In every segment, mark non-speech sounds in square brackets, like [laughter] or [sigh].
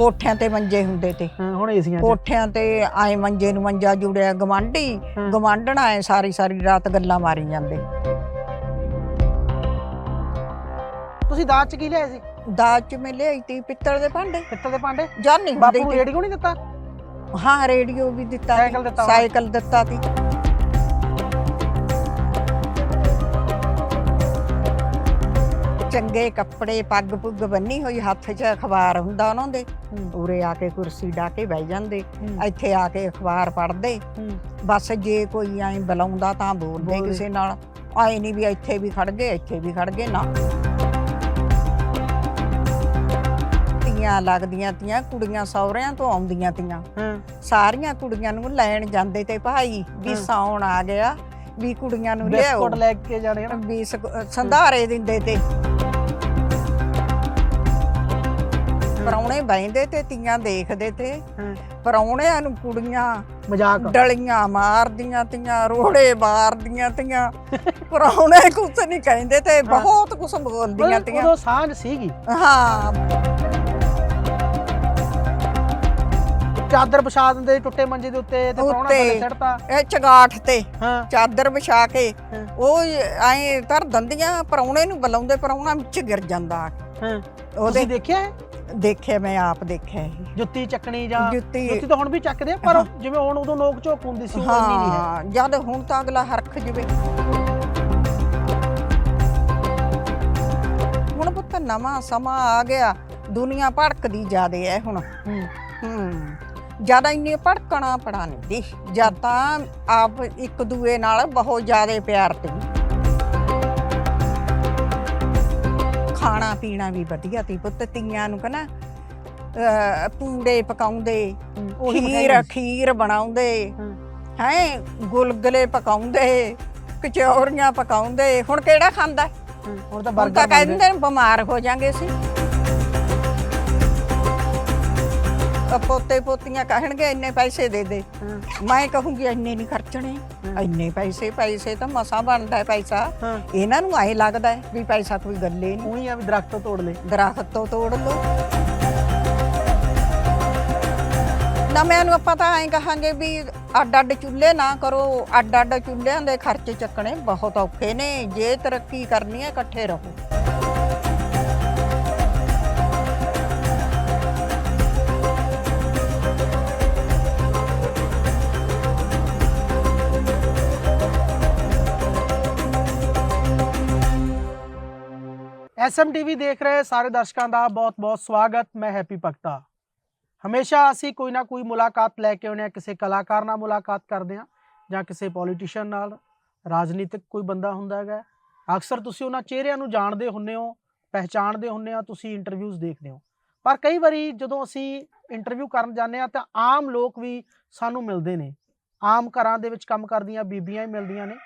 ਕੋਠਿਆਂ ਤੇ ਮੰਜੇ ਹੁੰਦੇ ਤੇ। ਹਾਂ ਹੁਣ ਏਸੀਆਂ 'ਚ। ਕੋਠਿਆਂ ਤੇ ਆਏ ਮੰਜੇ ਨੂੰ ਮੰਜਾ ਜੁੜਿਆ ਗਵਾਂਢੀ। ਗਵਾਂਢਣਾ ਐ ਸਾਰੀ ਸਾਰੀ ਰਾਤ ਗੱਲਾਂ ਮਾਰੀ ਜਾਂਦੇ। ਤੁਸੀਂ ਦਾਜ 'ਚ ਕੀ ਲਿਆਏ ਸੀ? ਦਾਜ ਚ ਮੈਂ ਲਿਆਈ ਤੀ ਪਿੱਤਲ ਦੇ ਭਾਂਡੇ। ਪਿੱਤਲ ਦੇ ਭਾਂਡੇ? ਜਾਨੀ ਬਾਪੂ ਹੁੰਦੇ ਤੀ। ਰੇਡੀਓ ਨਹੀਂ ਦਿੱਤਾ? ਹਾਂ ਰੇਡੀਓ ਵੀ ਦਿੱਤਾ ਤੀ, ਸਾਈਕਲ ਦਿੱਤਾ। ਸਾਈਕਲ ਦਿੱਤਾ ਤੀ ਚੰਗੇ ਕੱਪੜੇ ਪੱਗ ਪੁੱਗ ਬੰਨੀ ਹੋਈ ਹੱਥ 'ਚ ਅਖਬਾਰ ਹੁੰਦਾ ਉਹਨਾਂ ਦੇ। ਉਰੇ ਆ ਕੇ ਕੁਰਸੀ ਢਾ ਕੇ ਬਹਿ ਜਾਂਦੇ। ਇੱਥੇ ਆ ਕੇ ਅਖਬਾਰ ਪੜ੍ਹਦੇ। ਬਸ ਜੇ ਕੋਈ ਐਂ ਬੁਲਾਉਂਦਾ ਤਾਂ ਬੋਲਦੇ। ਕਿਸੇ ਨਾਲ। ਆਏ ਨਹੀਂ ਵੀ ਇੱਥੇ ਵੀ ਖੜ ਗਏ ਇੱਥੇ ਵੀ ਖੜ ਗਏ ਨਾ। ਤੀਆਂ ਲੱਗਦੀਆਂ ਤੀਆਂ ਕੁੜੀਆਂ ਸਹੁਰਿਆਂ ਤੋਂ ਆਉਂਦੀਆਂ ਤੀਆਂ। ਸਾਰੀਆਂ ਕੁੜੀਆਂ ਨੂੰ ਲੈਣ ਜਾਂਦੇ ਤੇ ਭਾਈ ਵੀ। ਸੌਣ ਆ ਗਿਆ ਵੀ ਕੁੜੀਆਂ ਨੂੰ ਲਿਆਓ। ਬਿਸਕੁਟ ਲੈ ਕੇ ਜਾਣੇ ਨਾ। ਵੀ ਸੰਧਾਰੇ ਦਿੰਦੇ ਤੇ। ਪਰੌਣੇ ਬੈਂਦੇ ਤੇ ਤੀਆਂ ਦੇਖਦੇ ਤੇ। ਪਰੌਣਿਆਂ ਨੂੰ ਕੁੜੀਆਂ ਮਜ਼ਾਕ। ਡਲੀਆਂ ਮਾਰਦੀਆਂ ਤੀਆਂ ਰੋੜੇ ਮਾਰਦੀਆਂ ਤੀਆਂ। ਪਰੌਣੇ ਕੁਛ ਨਹੀਂ ਕਹਿੰਦੇ ਤੇ ਬਹੁਤ ਕੁਛ ਬੋਲਦੀਆਂ ਤੀਆਂ। ਉਦੋਂ ਸਾਂਝ ਸੀਗੀ। ਹਾਂ। ਚਾਦਰ ਵਿਛਾ ਦਿੰਦੇ ਟੁੱਟੇ ਮੰਜੇ ਦੇ ਉੱਤੇ ਤੇ ਪ੍ਰਾਹੁਣਾ ਉੱਤੇ। ਥੱਲੇ ਚੜਤਾ ਇਹ ਚਗਾਠ ਤੇ ਚਾਦਰ ਵਿਛਾ ਕੇ। ਉਹ ਐਂ ਧਰ ਦੰਦੀਆਂ ਪਰੌਣੇ ਨੂੰ ਬੁਲਾਉਂਦੇ ਪਰੌਣਾ ਵਿੱਚ ਗਿਰ ਜਾਂਦਾ। ਹਾਂ। ਉਹਦੇ ਦੇਖਿਆ? ਦੇਖਿਆ ਮੈਂ ਆਪ ਦੇਖਿਆ ਇਹ ਜੁੱਤੀ ਚੱਕਣੀ ਜਾਂ ਜੁੱਤੀ ਜੁੱਤੀ ਤਾਂ ਹੁਣ ਵੀ ਚੱਕਦੇ ਆ ਪਰ ਜਿਵੇਂ ਹੁਣ ਉਦੋਂ ਨੋਕ ਝੋਕ ਹੁੰਦੀ ਸੀ ਉਹ ਇੰਨੀ ਨਹੀਂ ਹੈ। ਹਾਂ ਜਦ ਹੁਣ ਤਾਂ ਅਗਲਾ ਹਰਖ ਜਵੇ। ਹੁਣ ਪੁੱਤ ਨਵਾਂ ਸਮਾਂ ਆ ਗਿਆ ਦੁਨੀਆ ਭੜਕਦੀ ਜਾਦੇ ਐ ਹੁਣ। ਹੂੰ। ਹੂੰ ਜ਼ਿਆਦਾ ਇੰਨੀ ਭੜਕਣਾ ਪੜਾ ਨਹੀਂ ਦੀ ਜਾਂ ਤਾਂ ਆਪ ਇੱਕ ਦੂਏ ਨਾਲ ਬਹੁਤ ਜ਼ਿਆਦੇ ਪਿਆਰ ਤੇ। ਖਾਣਾ ਪੀਣਾ ਵੀ ਵਧੀਆ ਤੀ ਪੁੱਤ ਤੀਆਂ ਨੂੰ ਕਹਣਾ ਪੂੜੇ ਪਕਾਉਂਦੇ ਉਹੀ ਖੀਰ ਬਣਾਉਂਦੇ। ਹੂੰ। ਗੁਲਗੁਲੇ ਪਕਾਉਂਦੇ ਕਚੌਰੀਆਂ ਪਕਾਉਂਦੇ ਹੁਣ ਕਿਹੜਾ ਖਾਂਦਾ? ਹੁਣ ਤਾਂ ਬਰਗਰ ਕਹਿੰਦੇ ਨੇ ਬਿਮਾਰ ਹੋ ਜਾਾਂਗੇ ਸੀ ਪੋਤੇ ਪੋਤੀਆਂ ਕਹਿਣਗੇ ਇੰਨੇ ਪੈਸੇ ਦੇ ਦੇ। ਮੈਂ ਕਹੂੰਗੀ ਇੰਨੇ ਨਹੀਂ ਖਰਚਣੇ। ਇੰਨੇ ਪੈਸੇ ਪੈਸੇ ਤਾਂ ਮਸਾ ਬਣਦਾ ਹੈ ਪੈਸਾ। ਹਾਂ। ਇਹਨਾਂ ਨੂੰ ਐ ਲੱਗਦਾ ਹੈ ਵੀ ਪੈਸਾ ਕੋਈ ਗੱਲੇ ਨਹੀਂ ਉਹੀ ਆ ਵੀ ਦਰਖਤ ਤੋੜ ਲੇ ਦਰਖਤ ਤੋਂ ਤੋੜ ਲਓ। ਨਵਿਆਂ ਨੂੰ ਆਪਾਂ ਤਾਂ ਐਂ ਕਹਾਂਗੇ ਵੀ ਅੱਡ ਅੱਡ ਚੁੱਲ੍ਹੇ ਨਾ ਕਰੋ। ਅੱਡ ਅੱਡ ਚੁੱਲ੍ਹਿਆਂ ਦੇ ਖਰਚੇ ਚੱਕਣੇ ਬਹੁਤ ਔਖੇ ਨੇ। ਜੇ ਤਰੱਕੀ ਕਰਨੀ ਹੈ ਇਕੱਠੇ ਰਹੋ। ਐਸਐਮਟੀਵੀ ਦੇਖ ਰਹੇ ਸਾਰੇ ਦਰਸ਼ਕਾਂ ਦਾ ਬਹੁਤ-ਬਹੁਤ ਸਵਾਗਤ, ਮੈਂ ਹੈਪੀ ਭਗਤਾ। ਹਮੇਸ਼ਾ ਅਸੀਂ ਕੋਈ ਨਾ ਕੋਈ ਮੁਲਾਕਾਤ ਲੈ ਕੇ ਆਉਂਦੇ ਹਾਂ, ਕਿਸੇ ਕਲਾਕਾਰ ਨਾਲ ਮੁਲਾਕਾਤ ਕਰਦੇ ਹਾਂ ਜਾਂ ਕਿਸੇ ਪੋਲੀਟੀਸ਼ੀਅਨ ਨਾਲ, ਰਾਜਨੀਤਿਕ ਕੋਈ ਬੰਦਾ ਹੁੰਦਾ ਹੈਗਾ। ਅਕਸਰ ਤੁਸੀਂ ਉਹਨਾਂ ਚਿਹਰਿਆਂ ਨੂੰ ਜਾਣਦੇ ਹੁੰਨੇ ਹੋ, ਪਹਿਚਾਣਦੇ ਹੁੰਨੇ ਆ ਤੁਸੀਂ ਇੰਟਰਵਿਊਜ਼ ਦੇਖਦੇ ਹੋ। ਪਰ ਕਈ ਵਾਰੀ ਜਦੋਂ ਅਸੀਂ ਇੰਟਰਵਿਊ ਕਰਨ ਜਾਂਦੇ ਆ ਤਾਂ ਆਮ ਲੋਕ ਵੀ ਸਾਨੂੰ ਮਿਲਦੇ ਨੇ। ਆਮ ਘਰਾਂ ਦੇ ਵਿੱਚ ਕੰਮ ਕਰਦੀਆਂ ਬੀਬੀਆਂ ਹੀ ਮਿਲਦੀਆਂ ਨੇ।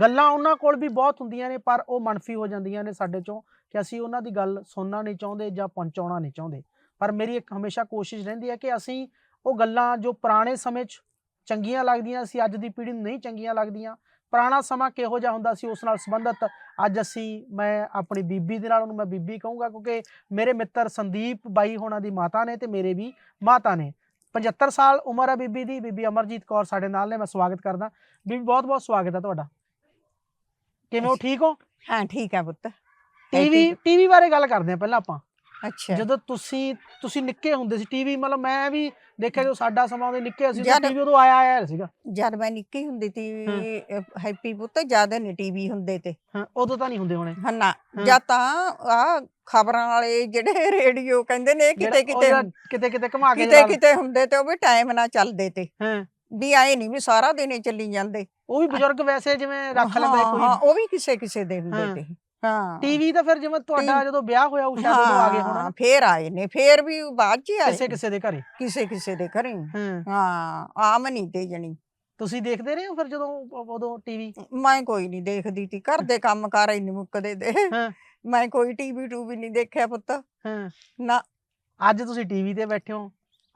ਗੱਲਾਂ ਉਹਨਾਂ ਕੋਲ ਵੀ ਬਹੁਤ ਹੁੰਦੀਆਂ ਨੇ, ਪਰ ਉਹ ਮਨਫੀ ਹੋ ਜਾਂਦੀਆਂ ਨੇ ਸਾਡੇ ਚੋਂ। ਕਿ ਅਸੀਂ ਉਹਨਾਂ ਦੀ ਗੱਲ ਸੁਣਨਾ ਨਹੀਂ ਚਾਹੁੰਦੇ ਜਾਂ ਪਹੁੰਚਾਉਣਾ ਨਹੀਂ ਚਾਹੁੰਦੇ। ਪਰ ਮੇਰੀ ਇੱਕ ਹਮੇਸ਼ਾ ਕੋਸ਼ਿਸ਼ ਰਹਿੰਦੀ ਹੈ ਕਿ ਅਸੀਂ ਉਹ ਗੱਲਾਂ ਜੋ ਪੁਰਾਣੇ ਸਮੇਂ 'ਚ ਚੰਗੀਆਂ ਲੱਗਦੀਆਂ ਸੀ ਅੱਜ ਦੀ ਪੀੜ੍ਹੀ ਨੂੰ ਨਹੀਂ ਚੰਗੀਆਂ ਲੱਗਦੀਆਂ ਪੁਰਾਣਾ ਸਮਾਂ ਕਿਹੋ ਜਿਹਾ ਹੁੰਦਾ ਸੀ ਉਸ ਨਾਲ ਸੰਬੰਧਿਤ ਅੱਜ ਅਸੀਂ ਮੈਂ ਆਪਣੀ ਬੀਬੀ ਦੇ ਨਾਲ ਉਹਨੂੰ ਮੈਂ ਬੀਬੀ ਕਹੂੰਗਾ ਕਿਉਂਕਿ ਮੇਰੇ ਮਿੱਤਰ ਸੰਦੀਪ ਬਾਈ ਹੋਣਾ ਦੀ ਮਾਤਾ ਨੇ ਤੇ ਮੇਰੇ ਵੀ ਮਾਤਾ ਨੇ। 75 ਸਾਲ ਉਮਰ ਹੈ ਬੀਬੀ ਦੀ ਬੀਬੀ ਅਮਰਜੀਤ ਕੌਰ ਸਾਡੇ ਨਾਲ ਨੇ ਮੈਂ ਸਵਾਗਤ ਕਰਦਾ। ਬੀਬੀ ਬਹੁਤ ਬਹੁਤ ਸਵਾਗਤ ਹੈ ਤੁਹਾਡਾ। ਕਿਵੇਂ ਹੋ? ਠੀਕ ਹੋ? ਹਾਂ ਠੀਕ ਹੈ ਪੁੱਤ। ਟੀਵੀ ਟੀਵੀ ਬਾਰੇ ਗੱਲ ਕਰਦੇ ਆ ਪਹਿਲਾਂ ਆਪਾਂ। ਅੱਛਾ। ਜਦੋਂ ਤੁਸੀਂ ਤੁਸੀਂ ਨਿੱਕੇ ਹੁੰਦੇ ਸੀ ਟੀਵੀ ਮਤਲਬ ਮੈਂ ਵੀ ਦੇਖਿਆ ਜਦੋਂ ਸਾਡਾ ਸਮਾਂ ਉਹਦੇ ਨਿੱਕੇ ਸੀ ਜਦ- ਟੀਵੀ ਉਦੋਂ ਆਇਆ ਆਇਆ ਸੀਗਾ। ਜਦ ਮੈਂ ਨਿੱਕੀ ਹੁੰਦੀ ਤੀ ਹੈਪੀ ਪੁੱਤ ਜ਼ਿਆਦਾ ਨਹੀਂ ਟੀਵੀ ਹੁੰਦੇ ਤੇ। ਹਾਂ ਉਦੋਂ ਤਾਂ ਨਹੀਂ ਹੁੰਦੇ ਹੋਣੇ। ਹਨਾ ਹਾਂ। ਜਾਂ ਤਾਂ ਆ ਖਬਰਾਂ ਵਾਲੇ ਜਿਹੜੇ [laughs] ਰੇਡੀਓ ਕਹਿੰਦੇ ਨੇ ਕਿਤੇ ਕਿਤੇ ਕਿਤੇ ਕਿਤੇ ਘੁਮਾ ਕੇ ਕਿਤੇ ਕਿਤੇ ਹੁੰਦੇ ਤੇ ਉਹ ਵੀ ਟਾਈਮ ਨਾਲ ਚੱਲਦੇ ਤੇ। ਹਾਂ। ਵੀ ਆਏ ਨਹੀਂ ਵੀ ਸਾਰਾ ਦਿਨ ਹੀ ਚੱਲੀ ਜਾਂਦੇ। ਉਹ ਵੀ ਬਜ਼ੁਰਗ ਵੈਸੇ ਜਿਵੇਂ ਰੱਖ ਲੈਂਦੇ ਹਾਂ, ਹਾਂ, ਕੋਈ ਉਹ ਵੀ ਕਿਸੇ ਕਿਸੇ ਦੇ ਹੁੰਦੇ। ਤੇ। ਹਾਂ। ਟੀਵੀ ਤਾਂ ਫਿਰ ਜਿਵੇਂ ਤੁਹਾਡਾ ਜਦੋਂ ਵਿਆਹ ਹੋਇਆ ਸ਼ਾਇਦ ਉਦੋਂ ਆ ਗਏ ਹੋਣਾ ਫੇਰ ਆਏ ਨੇ ਫੇਰ ਵੀ ਬਾਅਦ ਚ ਹੀ ਆਏ ਕਿਸੇ ਕਿਸੇ ਦੇ ਘਰੇ। ਕਿਸੇ ਕਿਸੇ ਦੇ ਘਰੇ। ਹਾਂ। ਆਮ ਨਹੀਂ ਤੇ ਜਣੀ। ਤੁਸੀਂ ਦੇਖਦੇ ਰਹੇ ਹੋ ਫਿਰ ਜਦੋਂ ਉਦੋਂ ਟੀਵੀ? ਮੈਂ ਕੋਈ ਨਹੀਂ ਦੇਖਦੀ ਤੀ ਘਰ ਦੇ ਕੰਮ ਕਾਰ ਨਹੀਂ ਮੁੱਕਦੇ ਦੇ। ਮੈਂ ਕੋਈ ਟੀਵੀ ਟੂਵੀ ਨਹੀਂ ਦੇਖਿਆ ਪੁੱਤ। ਹਾਂ। ਨਾ। ਅੱਜ ਤੁਸੀਂ ਟੀਵੀ ਤੇ ਬੈਠੇ ਹੋ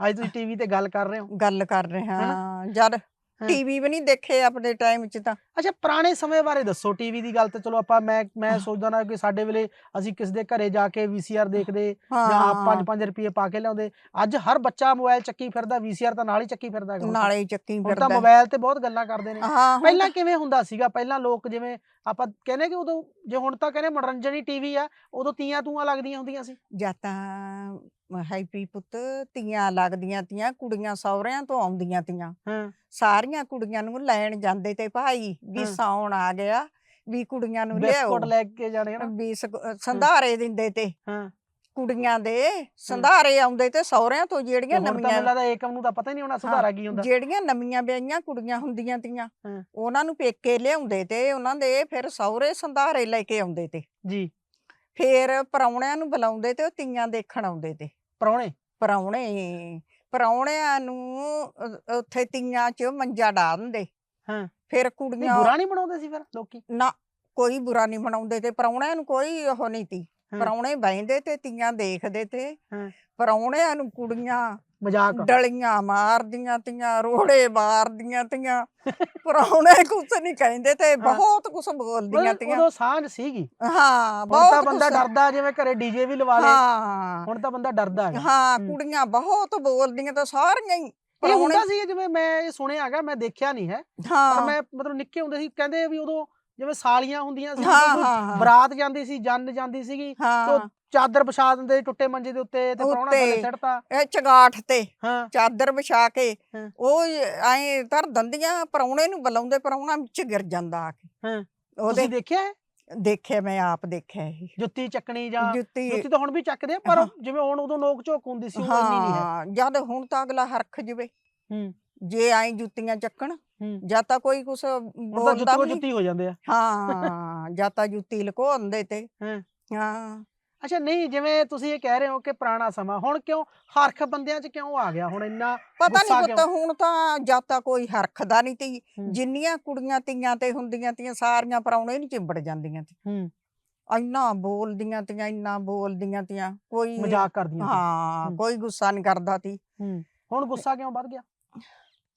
ਅੱਜ ਤੁਸੀਂ ਟੀਵੀ ਤੇ ਗੱਲ ਕਰ ਰਹੇ ਹੋ। ਗੱਲ ਕਰ ਰਹੇ ਹਾਂ ਜਦ। ਟੀਵੀ ਵੀ ਨਹੀਂ ਦੇਖੇ ਆਪਣੇ ਟਾਈਮ 'ਚ ਤਾਂ। ਅੱਛਾ ਪੁਰਾਣੇ ਸਮੇਂ ਬਾਰੇ ਦੱਸੋ ਟੀਵੀ ਦੀ ਗੱਲ ਤੇ ਚਲੋ ਆਪਾਂ ਮੈਂ ਮੈਂ। ਸੋਚਦਾ ਨਾ ਕਿ ਸਾਡੇ ਵੇਲੇ ਅਸੀਂ ਕਿਸ ਦੇ ਘਰੇ ਜਾ ਕੇ ਵੀਸੀਆਰ ਦੇਖਦੇ ਜਾਂ 5-5 ਰੁਪਏ ਪਾ ਕੇ ਲਿਆਉਂਦੇ। ਅੱਜ ਹਰ ਬੱਚਾ ਮੋਬਾਈਲ ਚੱਕੀ ਫਿਰਦਾ ਵੀਸੀਆਰ ਤਾਂ ਨਾਲ ਹੀ ਚੱਕੀ ਫਿਰਦਾ। ਨਾਲੇ ਹੀ ਚੱਕੀ ਹੁਣ ਤਾਂ ਫਿਰਦਾ। ਮੋਬਾਈਲ ਤੇ ਬਹੁਤ ਗੱਲਾਂ ਕਰਦੇ ਨੇ। ਪਹਿਲਾਂ ਕਿਵੇਂ ਹੁੰਦਾ ਸੀਗਾ? ਪਹਿਲਾਂ ਲੋਕ ਜਿਵੇਂ ਆਪਾਂ ਕਹਿੰਦੇ ਕਿ ਉਦੋਂ ਜੇ ਹੁਣ ਤਾਂ ਕਹਿੰਦੇ ਮਨੋਰੰਜਨ ਹੀ ਟੀਵੀ ਆ ਉਦੋਂ ਤੀਆਂ ਤੂਆਂ ਲੱਗਦੀਆਂ ਹੁੰਦੀਆਂ ਸੀ। ਜਾਂ ਤਾਂ ਹੈਪੀ ਪੁੱਤ ਤੀਆਂ ਲੱਗਦੀਆਂ ਤੀਆਂ ਕੁੜੀਆਂ ਸਹੁਰਿਆਂ ਤੋਂ ਆਉਂਦੀਆਂ ਤੀਆਂ। ਹਾਂ। ਸਾਰੀਆਂ ਕੁੜੀਆਂ ਨੂੰ ਲੈਣ ਜਾਂਦੇ ਤੇ ਭਾਈ ਵੀ ਹਾਂ। ਸਾਉਣ ਆ ਗਿਆ ਵੀ ਕੁੜੀਆਂ ਨੂੰ ਲਿਆਓ। ਬਿਸਕੁਟ ਲੈ ਕੇ ਜਾਣੇ ਨਾ। ਵੀ ਸੰਧਾਰੇ ਦਿੰਦੇ ਤੇ। ਹਾਂ। ਕੁੜੀਆਂ ਦੇ ਸੰਧਾਰੇ ਆਉਂਦੇ ਤੇ ਸਹੁਰਿਆਂ ਤੋਂ ਜਿਹੜੀਆਂ ਹੁਣ ਤਾਂ ਨਵੀਆਂ ਮੈਨੂੰ ਲੱਗਦਾ ਏਕਮ ਨੂੰ ਤਾਂ ਪਤਾ ਹੀ ਨਹੀਂ ਹੋਣਾ ਸੁਧਾਰਾ ਕੀ ਹੁੰਦਾ। ਜਿਹੜੀਆਂ ਨਵੀਆਂ ਵਿਆਹੀਆਂ ਕੁੜੀਆਂ ਹੁੰਦੀਆਂ ਤੀਆਂ ਹਾਂ। ਉਹਨਾਂ ਨੂੰ ਪੇਕੇ ਲਿਆਉਂਦੇ ਤੇ ਉਹਨਾਂ ਦੇ ਫਿਰ ਸਹੁਰੇ ਸੰਧਾਰੇ ਲੈ ਕੇ ਆਉਂਦੇ ਤੇ। ਜੀ। ਫਿਰ ਪਰੌਣਿਆਂ ਨੂੰ ਬੁਲਾਉਂਦੇ ਤੇ ਉਹ ਤੀਆਂ ਦੇਖਣ ਆਉਂਦੇ ਤੇ ਪਰੌਣੇ ਪਰੌਣੇ ਪਰੌਣਿਆਂ ਨੂੰ ਅ- ਉੱਥੇ ਤੀਆਂ 'ਚ ਮੰਜਾ ਡਾ ਦਿੰਦੇ ਹਾਂ। ਫਿਰ ਨਹੀਂ ਕੁੜੀਆਂ ਬੁਰਾ ਨਹੀਂ ਬਣਾਉਂਦੇ ਸੀ ਫਿਰ ਲੋਕੀ ਨਾ ਕੋਈ ਬੁਰਾ ਨਹੀਂ ਮਨਾਉਂਦੇ ਤੇ ਪਰੌਣਿਆਂ ਨੂੰ ਕੋਈ ਉਹ ਨਹੀਂ ਤੀ ਹਾਂ। ਪਰੌਣੇ ਬਹਿੰਦੇ ਤੇ ਤੀਆਂ ਦੇਖਦੇ ਤੇ ਹਾਂ। ਪਰੌਣਿਆਂ ਨੂੰ ਕੁੜੀਆਂ ਮਜ਼ਾਕ। ਡਲੀਆਂ ਮਾਰਦੀਆਂ ਤੀਆਂ ਰੋੜੇ ਮਾਰਦੀਆਂ ਤੀਆਂ। ਪਰੌਣੇ ਕੁਛ ਨਹੀਂ ਕਹਿੰਦੇ ਤੇ ਬਹੁਤ ਕੁਛ ਬੋਲਦੀਆਂ ਤੀਆਂ। ਉਦੋਂ ਸਾਂਝ ਸੀਗੀ। ਹਾਂ ਬਹੁਤ ਤਾਂ ਬੰਦਾ ਡਰਦਾ ਜਿਵੇਂ ਘਰੇ ਡੀਜੇ ਵੀ ਲਵਾ ਲੇ ਹਾਂ। ਹੁਣ ਤਾਂ ਬੰਦਾ ਡਰਦਾ ਹਾਂ ਹਮ। ਕੁੜੀਆਂ ਬਹੁਤ ਬੋਲਦੀਆਂ ਤਾਂ ਸਾਰੀਆਂ ਹੀ। ਇਹ ਹੁੰਦਾ ਸੀ ਜਿਵੇਂ ਮੈਂ ਇਹ ਸੁਣਿਆ ਹੈਗਾ ਮੈਂ ਦੇਖਿਆ ਨਹੀਂ ਹੈ। ਪਰ ਹਾਂ ਮੈਂ ਮਤਲਬ ਨਿੱਕੇ ਹੁੰਦੇ ਸੀ ਕਹਿੰਦੇ ਵੀ ਉਦੋਂ ਜਿਵੇਂ ਸਾਲੀਆਂ ਹੁੰਦੀਆਂ ਸੀ ਹਾਂ ਹਾਂ ਹਾਂ। ਬਰਾਤ ਜਾਂਦੀ ਸੀ ਜੰਨ ਜਾਂਦੀ ਸੀਗੀ ਹਾਂ। ਚਾਦਰ ਵਿਛਾ ਦਿੰਦੇ ਟੁੱਟੇ ਮੰਜੇ ਦੇ ਉੱਤੇ ਤੇ ਪ੍ਰਾਹੁਣਾ ਥੱਲੇ ਉੱਤੇ। ਸਿੱਟਤਾ ਇਹ ਚਗਾਠ ਤੇ ਹਾਂ ਚਾਦਰ ਵਿਛਾ ਕੇ ਹਾਂ। ਉਹ ਐ ਧਰ ਦੰਦੀਆਂ ਪਰੌਣੇ ਨੂੰ ਬੁਲਾਉਂਦੇ ਪਰੌਣਾ ਵਿੱਚ ਗਿਰ ਜਾਂਦਾ ਆ ਕੇ ਹਾਂ। ਉਹਦੇ ਤੁਸੀਂ ਦੇਖਿਆ ਹੈ? ਦੇਖਿਆ ਮੈਂ ਆਪ ਦੇਖਿਆ ਇਹ ਜੁੱਤੀ ਚੱਕਣੀ ਜਾਂ ਜੁੱਤੀ ਜੁੱਤੀ ਤਾਂ ਹੁਣ ਵੀ ਚੱਕਦੇ ਆ ਪਰ ਹਾਂ। ਜਿਵੇਂ ਹੁਣ ਉਦੋਂ ਨੋਕ ਝੋਕ ਹੁੰਦੀ ਸੀ ਉਹ ਇੰਨੀ ਨਹੀਂ ਹੈ ਹਾਂ ਜਦ ਹੁਣ ਤਾਂ ਅਗਲਾ ਹਰਖ ਜਵੇ ਹੂੰ ਜੇ ਐ ਜੁੱਤੀਆਂ ਚੱਕਣ ਹੂੰ ਜਾਂ ਤਾਂ ਕੋਈ ਕੁਛ ਹੁਣ ਤਾਂ ਬੋਲਦਾ ਜੁੱਤੀ ਕੋ ਵੀ ਨਹੀਂ ਜੁੱਤੀ ਹੋ ਜਾਂਦੇ ਆ ਹਾਂ ਜਾਂ ਤਾਂ ਜੁੱਤੀ ਲੁਕੋਉਂਦੇ ਤੇ ਹਾਂ। ਹਾਂ ਅੱਛਾ ਨਹੀਂ ਜਿਵੇਂ ਤੁਸੀਂ ਇਹ ਕਹਿ ਰਹੇ ਹੋ ਕਿ ਪੁਰਾਣਾ ਸਮਾਂ ਹੁਣ ਕਿਉਂ ਹਰਖ ਬੰਦਿਆਂ 'ਚ ਕਿਉਂ ਆ ਗਿਆ ਹੁਣ ਇੰਨਾ ਪਤਾ ਗੁੱਸਾ ਨਹੀਂ ਪੁੱਤ ਕਿਉਂ? ਹੁਣ ਤਾਂ ਜਾਂ ਤਾਂ ਕੋਈ ਹਰਖਦਾ ਨਹੀਂ ਤੀ ਹੂੰ। ਜਿੰਨੀਆਂ ਕੁੜੀਆਂ ਤੀਆਂ ਤੇ ਹੁੰਦੀਆਂ ਤੀਆਂ ਸਾਰੀਆਂ ਪਰੌਣੇ ਨਹੀਂ ਚਿੰਬੜ ਜਾਂਦੀਆਂ ਤੀ ਹੂੰ ਇੰਨਾ ਬੋਲਦੀਆਂ ਤੀਆਂ ਇੰਨਾ ਬੋਲਦੀਆਂ ਤੀਆਂ ਕੋਈ ਮਜ਼ਾਕ ਕਰਦੀਆਂ ਸੀ। ਹਾਂ ਹੂੰ। ਕੋਈ ਗੁੱਸਾ ਨਹੀਂ ਕਰਦਾ ਤੀ ਹੂੰ ਹੁਣ ਗੁੱਸਾ ਕਿਉਂ ਵੱਧ ਗਿਆ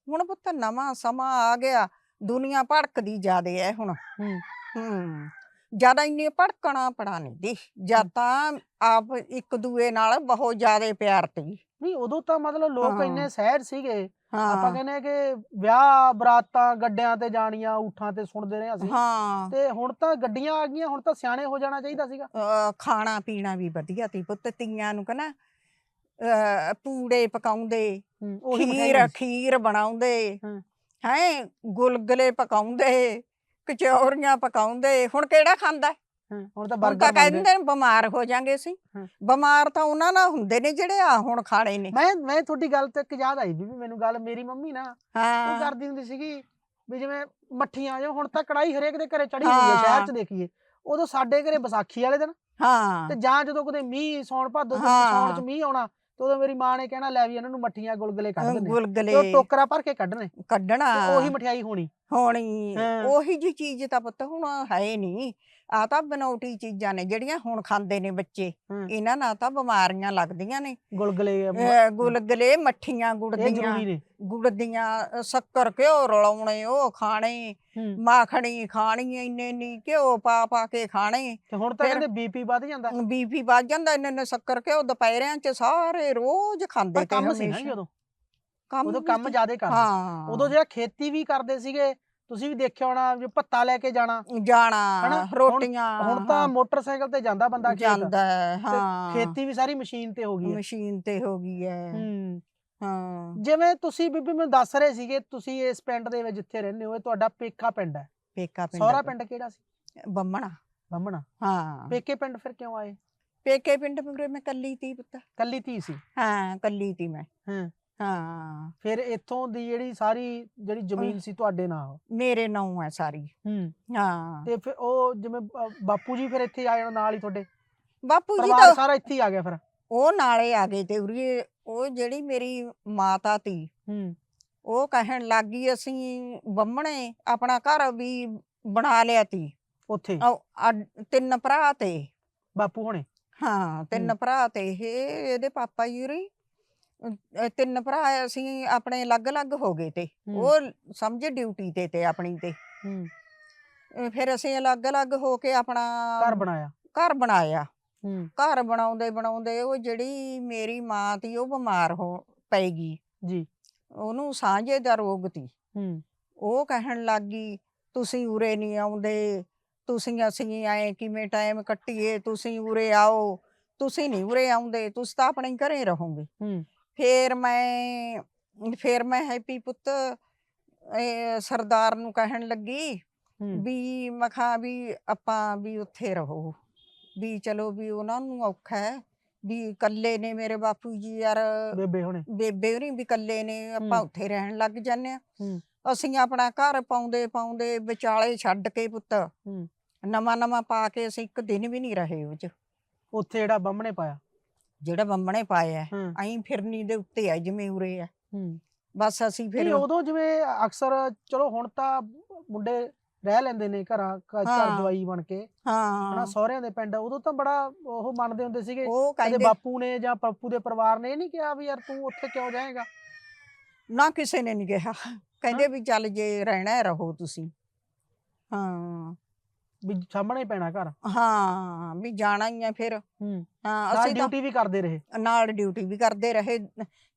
ਹੁਣ ਪੁੱਤ ਨਵਾਂ ਸਮਾਂ ਆ ਗਿਆ ਦੁਨੀਆ ਭੜਕਦੀ ਜਾਦੇ ਐ ਹੁਣ ਹੂੰ ਹੂੰ ਜ਼ਿਆਦਾ ਇੰਨੀ ਭੜਕਣਾ ਪੜਾ ਨਹੀਂ ਦੀ ਜਾਂ ਹੂੰ। ਤਾਂ ਆਪ ਇੱਕ ਦੂਏ ਨਾਲ ਬਹੁਤ ਜ਼ਿਆਦੇ ਪਿਆਰ ਤੀ ਨਹੀਂ ਉਦੋਂ ਤਾਂ ਮਤਲਬ ਲੋਕ ਹਾਂ। ਇੰਨੇ ਸਹਿਜ ਸੀਗੇ ਆਪਾਂ ਹਾਂ ਕਹਿੰਦੇ ਆ ਕਿ ਵਿਆਹ ਬਰਾਤਾਂ ਗੱਡਿਆਂ ਤੇ ਜਾਣੀਆਂ ਊਠਾਂ ਤੇ ਸੁਣਦੇ ਰਹੇ ਅਸੀਂ ਹਾਂ ਤੇ ਹੁਣ ਤਾਂ ਗੱਡੀਆਂ ਆ ਗਈਆਂ ਹੁਣ ਤਾਂ ਸਿਆਣੇ ਹੋ ਜਾਣਾ ਚਾਹੀਦਾ ਸੀਗਾ ਅਹ ਖਾਣਾ ਪੀਣਾ ਵੀ ਵਧੀਆ ਤੀ ਪੁੱਤ ਤੀਆਂ ਨੂੰ ਕਹਣਾ ਪੂੜੇ ਪਕਾਉਂਦੇ ਉਹੀ। ਖੀਰ ਬਣਾਉਂਦੇ ਹੂੰ। ਹੈ ਗੁਲਗੁਲੇ ਪਕਾਉਂਦੇ ਕਚੌਰੀਆਂ ਪਕਾਉਂਦੇ ਹੁਣ ਕਿਹੜਾ ਖਾਂਦਾ? ਹੈ? ਹੁਣ ਤਾਂ ਹੁਣ ਤਾਂ ਕਹਿੰਦੇ ਨੇ ਬਿਮਾਰ ਹੋ ਜਾਾਂਗੇ ਅਸੀਂ। ਹੂੰ। ਬਿਮਾਰ ਤਾਂ ਉਹਨਾਂ ਨਾਲ ਹੁੰਦੇ ਨੇ ਜਿਹੜੇ ਆ ਹੁਣ ਖਾਣੇ ਨੇ। ਮੈਂ ਮੈਂ ਤੁਹਾਡੀ ਗੱਲ ਤੇ ਇੱਕ ਯਾਦ ਆਈ ਬੀਬੀ ਮੈਨੂੰ ਗੱਲ ਮੇਰੀ ਮੰਮੀ ਨਾ ਉਹ ਹਾਂ। ਕਰਦੀ ਹੁੰਦੀ ਸੀਗੀ ਵੀ ਜਿਵੇਂ ਮੱਠੀਆਂ ਜੋ ਹੁਣ ਤਾਂ ਕੜਾਈ ਹਰੇਕ ਦੇ ਘਰੇ ਚੜੀ ਹੋਈ ਹੈ। ਸ਼ਹਿਰ 'ਚ ਹਾਂ। ਦੇਖੀਏ। ਉਦੋਂ ਸਾਡੇ ਘਰੇ ਵਿਸਾਖੀ ਵਾਲੇ ਦਿਨ। ਹਾਂ। ਤੇ ਜਾਂ ਜਦੋਂ ਕਦੇ ਮੀਂਹ ਸੌਣ ਭਾਦੋ ਚ ਹਾਂ। ਸੌਣ ਚ ਮੀਂਹ ਆਉਣਾ ਤੇ ਉਦੋਂ ਮੇਰੀ ਮਾਂ ਨੇ ਕਹਿਣਾ ਲੈ ਵੀ ਇਹਨਾਂ ਨੂੰ ਮੱਠੀਆਂ ਗੁਲਗੁਲੇ ਕੱਢ ਦਿੰਦੇ ਗੁਲਗੁਲੇ। ਉਹ ਟੋਕਰਾ ਭਰ ਕੇ ਕੱਢਣੇ। ਕੱਢਣਾ। ਉਹੀ ਮਠਿਆਈ ਹੋਣੀ। ਹੋਣੀ ਹਾਂ। ਉਹੀ ਜੀ ਚੀਜ਼ ਤਾਂ ਪੁੱਤ ਹੁਣ ਹੈ ਨਹੀਂ। ਆ ਤਾਂ ਬਨੌਟੀ ਚੀਜ਼ਾਂ ਨੇ ਜਿਹੜੀਆਂ ਹੁਣ ਖਾਂਦੇ ਨੇ ਬੱਚੇ। ਹੂੰ। ਇਹਨਾਂ ਨਾਲ ਤਾਂ ਬਿਮਾਰੀਆਂ ਲੱਗਦੀਆਂ ਨੇ। ਗੁਲਗੁਲੇ ਗੁਲਗੁਲੇ ਮੱਠੀਆਂ ਗੁੜ ਇਹ ਦੀਆਂ ਜ਼ਰੂਰੀ ਨੇ। ਗੁੜ ਦੀਆਂ ਅ, ਸ਼ੱਕਰ ਘਿਓ ਰਲਾਉਣੇ ਉਹ ਖਾਣੇ। ਹੂੰ। ਮਾਖਣੀ ਖਾਣੀ ਇੰਨੇ ਇੰਨੀ ਘਿਓ ਪਾ ਪਾ ਕੇ ਖਾਣੇ। ਤੇ ਹੁਣ ਤਾਂ ਫਿਰ- ਕਹਿੰਦੇ ਬੀਪੀ ਵੱਧ ਜਾਂਦਾ। ਬੀਪੀ ਵੱਧ ਜਾਂਦਾ ਇੰਨੇ ਇੰਨੇ ਸ਼ੱਕਰ ਘਿਓ ਦੁਪਹਿਰਿਆਂ ਚ ਸਾਰੇ ਰੋਜ਼ ਖਾਂਦੇ ਪਰ ਤੇ ਕੰਮ ਸੀ ਨਾ ਜੀ ਹਮੇਸ਼ਾ। ਉਦੋਂ। ਕੰਮ ਉਦੋਂ ਵੀ ਕੰਮ ਸੀ। ਜ਼ਿਆਦਾ ਕਰਦੇ ਹਾਂ। ਉਦੋਂ ਜਿਹੜਾ ਖੇਤੀ ਵੀ ਕਰਦੇ ਸੀਗੇ ਤੁਸੀਂ ਵੀ ਦੇਖਿਆ ਹੋਣਾ ਵੀ ਭੱਤਾ ਲੈ ਕੇ ਜਾਣਾ। ਜਾਣਾ ਰੋਟੀਆਂ ਹੁਣ ਤਾਂ ਮੋਟਰਸਾਈਕਲ ਤੇ ਜਾਂਦਾ ਬੰਦਾ ਖੇਤ। ਜਾਂਦਾ ਹੈ, ਤੇ ਖੇਤੀ ਵੀ ਸਾਰੀ ਮਸ਼ੀਨ ਤੇ ਹੋ ਗਈ ਹੈ। ਮਸ਼ੀਨ ਤੇ ਹੋ ਗਈ ਹੈ। ਹੂੰ। ਹਾਂ। ਜਿਵੇਂ ਤੁਸੀਂ ਬੀਬੀ ਮੈਨੂੰ ਦੱਸ ਰਹੇ ਸੀਗੇ ਤੁਸੀਂ ਇਸ ਪਿੰਡ ਦੇ ਵਿੱਚ ਜਿੱਥੇ ਰਹਿੰਦੇ ਹੋ ਇਹ ਤੁਹਾਡਾ ਪੇਕਾ ਪਿੰਡ ਹੈ। ਪੇਕਾ ਪਿੰਡ ਸਹੁਰਾ ਪਿੰਡ ਕਿਹੜਾ ਸੀ? ਬੰਮਣਾ। ਬੰਮਣਾ। ਹਾਂ। ਪੇਕੇ ਪਿੰਡ ਫਿਰ ਕਿਉਂ ਆਏ? ਪੇਕੇ ਪਿੰਡ ਮਗਰੇ ਮੈਂ ਕੱਲੀ ਤੀ ਪੁੱਤ। ਕੱਲੀ ਧੀ ਸੀ? ਹਾਂ ਕੱਲੀ ਤੀ ਮੈਂ। ਹਾਂ। ਹਾਂ। ਫਿਰ ਇੱਥੋਂ ਦੀ ਜਿਹੜੀ ਸਾਰੀ ਜਿਹੜੀ ਜ਼ਮੀਨ ਸੀ ਤੁਹਾਡੇ ਨਾਲ? ਮੇਰੇ ਨਾਂ ਹੈ ਸਾਰੀ। ਹੂੰ। ਹਾਂ। ਤੇ ਫਿਰ ਉਹ ਜਿਵੇਂ ਬਾਪੂ ਜੀ ਫਿਰ ਇੱਥੇ ਆਏ ਨਾਲ ਹੀ ਤੁਹਾਡੇ? ਬਾਪੂ ਜੀ ਪਰਿਵਾਰ ਤਾਂ ਸਾਰਾ ਇੱਥੇ ਹੀ ਆ ਗਿਆ ਫਿਰ? ਉਹ ਨਾਲੇ ਆ ਗਏ ਤੇ ਉਰੀ ਉਹ ਜਿਹੜੀ ਮੇਰੀ ਮਾਤਾ ਤੀ ਹੂੰ। ਉਹ ਕਹਿਣ ਲੱਗੀ ਅਸੀਂ ਬੰਮਣੇ ਆਪਣਾ ਘਰ ਵੀ ਬਣਾ ਲਿਆ ਤੀ। ਉੱਥੇ? ਤਿੰਨ ਭਰਾ ਤੇ। ਬਾਪੂ ਹੁਣੇ? ਹਾਂ ਤਿੰਨ ਹੂੰ। ਭਰਾ ਤੇ ਇਹ ਇਹਦੇ ਪਾਪਾ ਜੀ ਉਰੀ ਅਹ ਤਿੰਨ ਭਰਾ ਅਸੀਂ ਆਪਣੇ ਅਲੱਗ-ਅਲੱਗ ਹੋ ਗਏ ਤੇ। ਹੂੰ, ਉਹ ਸਮਝ ਡਿਊਟੀ ਤੇ ਤੇ ਆਪਣੀ ਤੇ। ਹੂੰ, ਅਹ ਫਿਰ ਅਸੀਂ ਅਲੱਗ-ਅਲੱਗ ਹੋ ਕੇ ਆਪਣਾ ਘਰ ਬਣਾਇਆ। ਘਰ ਬਣਾਇਆ। ਹੂੰ। ਘਰ ਬਣਾਉਂਦੇ ਬਣਾਉਂਦੇ ਉਹ ਜਿਹੜੀ ਮੇਰੀ ਮਾਂ ਤੀ ਉਹ ਬਿਮਾਰ ਹੋ ਪੈ ਗਈ ਜੀ। ਉਹਨੂੰ ਸਾਂਝੇ ਦਾ ਰੋਗ ਤੀ। ਹੂੰ। ਉਹ ਕਹਿਣ ਲੱਗ ਗਈ ਤੁਸੀਂ ਉਰੇ ਨਹੀਂ ਆਉਂਦੇ। ਤੁਸੀਂ ਅਸੀਂ ਆਏ ਕਿਵੇਂ ਟਾਈਮ ਕੱਟੀਏ? ਤੁਸੀਂ ਉਰੇ ਆਓ। ਤੁਸੀਂ ਨਹੀਂ ਉਰੇ ਆਉਂਦੇ। ਤੁਸੀਂ ਤਾਂ ਆਪਣੇ ਘਰੇ ਰਹੋਗੇ। ਹੂੰ। ਫੇਰ ਮੈਂ ਫੇਰ ਮੈਂ ਹੈਪੀ ਪੁੱਤ ਇਹ ਸਰਦਾਰ ਨੂੰ ਕਹਿਣ ਲੱਗੀ ਵੀ ਮਖਾ ਵੀ ਆਪਾਂ ਵੀ ਉੱਥੇ ਰਹੋ ਵੀ ਚਲੋ ਵੀ ਉਹਨਾਂ ਨੂੰ ਔਖਾ ਹੈ ਵੀ ਇਕੱਲੇ ਨੇ ਮੇਰੇ ਬਾਪੂ ਜੀ ਯਾਰ ਬੇਬੇ ਹੁਣੇ ਬੇਬੇ ਹੋਰੀ ਵੀ ਇਕੱਲੇ ਨੇ ਆਪਾਂ। ਉੱਥੇ ਰਹਿਣ ਲੱਗ ਜਾਂਦੇ ਆ। ਅਸੀਂ ਆਪਣਾ ਘਰ ਪਾਉਂਦੇ ਪਾਉਂਦੇ ਵਿਚਾਲੇ ਛੱਡ ਕੇ ਪੁੱਤ। ਨਵਾਂ ਨਵਾਂ ਪਾ ਕੇ ਅਸੀਂ ਇੱਕ ਦਿਨ ਵੀ ਨਹੀਂ ਰਹੇ ਉਹ ਚ ਉੱਥੇ ਜਿਹੜਾ ਬੰਮਣੇ ਪਾਇਆ ਜਿਹੜਾ ਬੰਮਣੇ ਪਾਇਆ ਹੂੰ। ਐਂ ਫਿਰਨੀ ਦੇ ਉੱਤੇ ਆ ਜਿਵੇਂ ਉਰੇ ਆ। ਹੂੰ। ਬਸ ਅਸੀਂ ਫਿਰ ਫਿਰ ਉਦੋਂ ਜਿਵੇਂ ਅਕਸਰ ਚਲੋ ਹੁਣ ਤਾਂ ਮੁੰਡੇ ਰਹਿ ਲੈਂਦੇ ਨੇ ਘਰਾਂ ਘ- ਘਰ ਹਾਂ। ਜਵਾਈ ਬਣ ਕੇ। ਹਨਾ ਹਾਂ ਸਹੁਰਿਆਂ ਦੇ ਪਿੰਡ ਉਦੋਂ ਤਾਂ ਬੜਾ ਉਹ ਮੰਨਦੇ ਹੁੰਦੇ ਸੀਗੇ ਉਹ ਕਦੇ ਕਹਿੰਦੇ ਬਾਪੂ ਨੇ ਜਾਂ ਪੱਪੂ ਦੇ ਪਰਿਵਾਰ ਨੇ ਇਹ ਨਹੀਂ ਕਿਹਾ ਵੀ ਯਾਰ ਤੂੰ ਉੱਥੇ ਕਿਉਂ ਜਾਏਗਾ? ਨਾ ਕਿਸੇ ਨੇ ਨਹੀਂ ਕਿਹਾ। ਕਹਿੰਦੇ ਵੀ ਚੱਲ ਜੇ ਰਹਿਣਾ ਹੈ, ਰਹੋ ਤੁਸੀਂ। ਹਾਂ। ਵੀ ਸਾਹਮਣੇ ਹੀ ਪੈਣਾ ਘਰ। ਹਾਂ ਵੀ ਜਾਣਾ ਹੀ ਆ ਫਿਰ। ਹੂੰ ਅਸੀਂ ਤਾਂ ਡਿਊਟੀ ਵੀ ਕਰਦੇ ਰਹੇ। ਨਾਲ ਡਿਊਟੀ ਵੀ ਕਰਦੇ ਰਹੇ।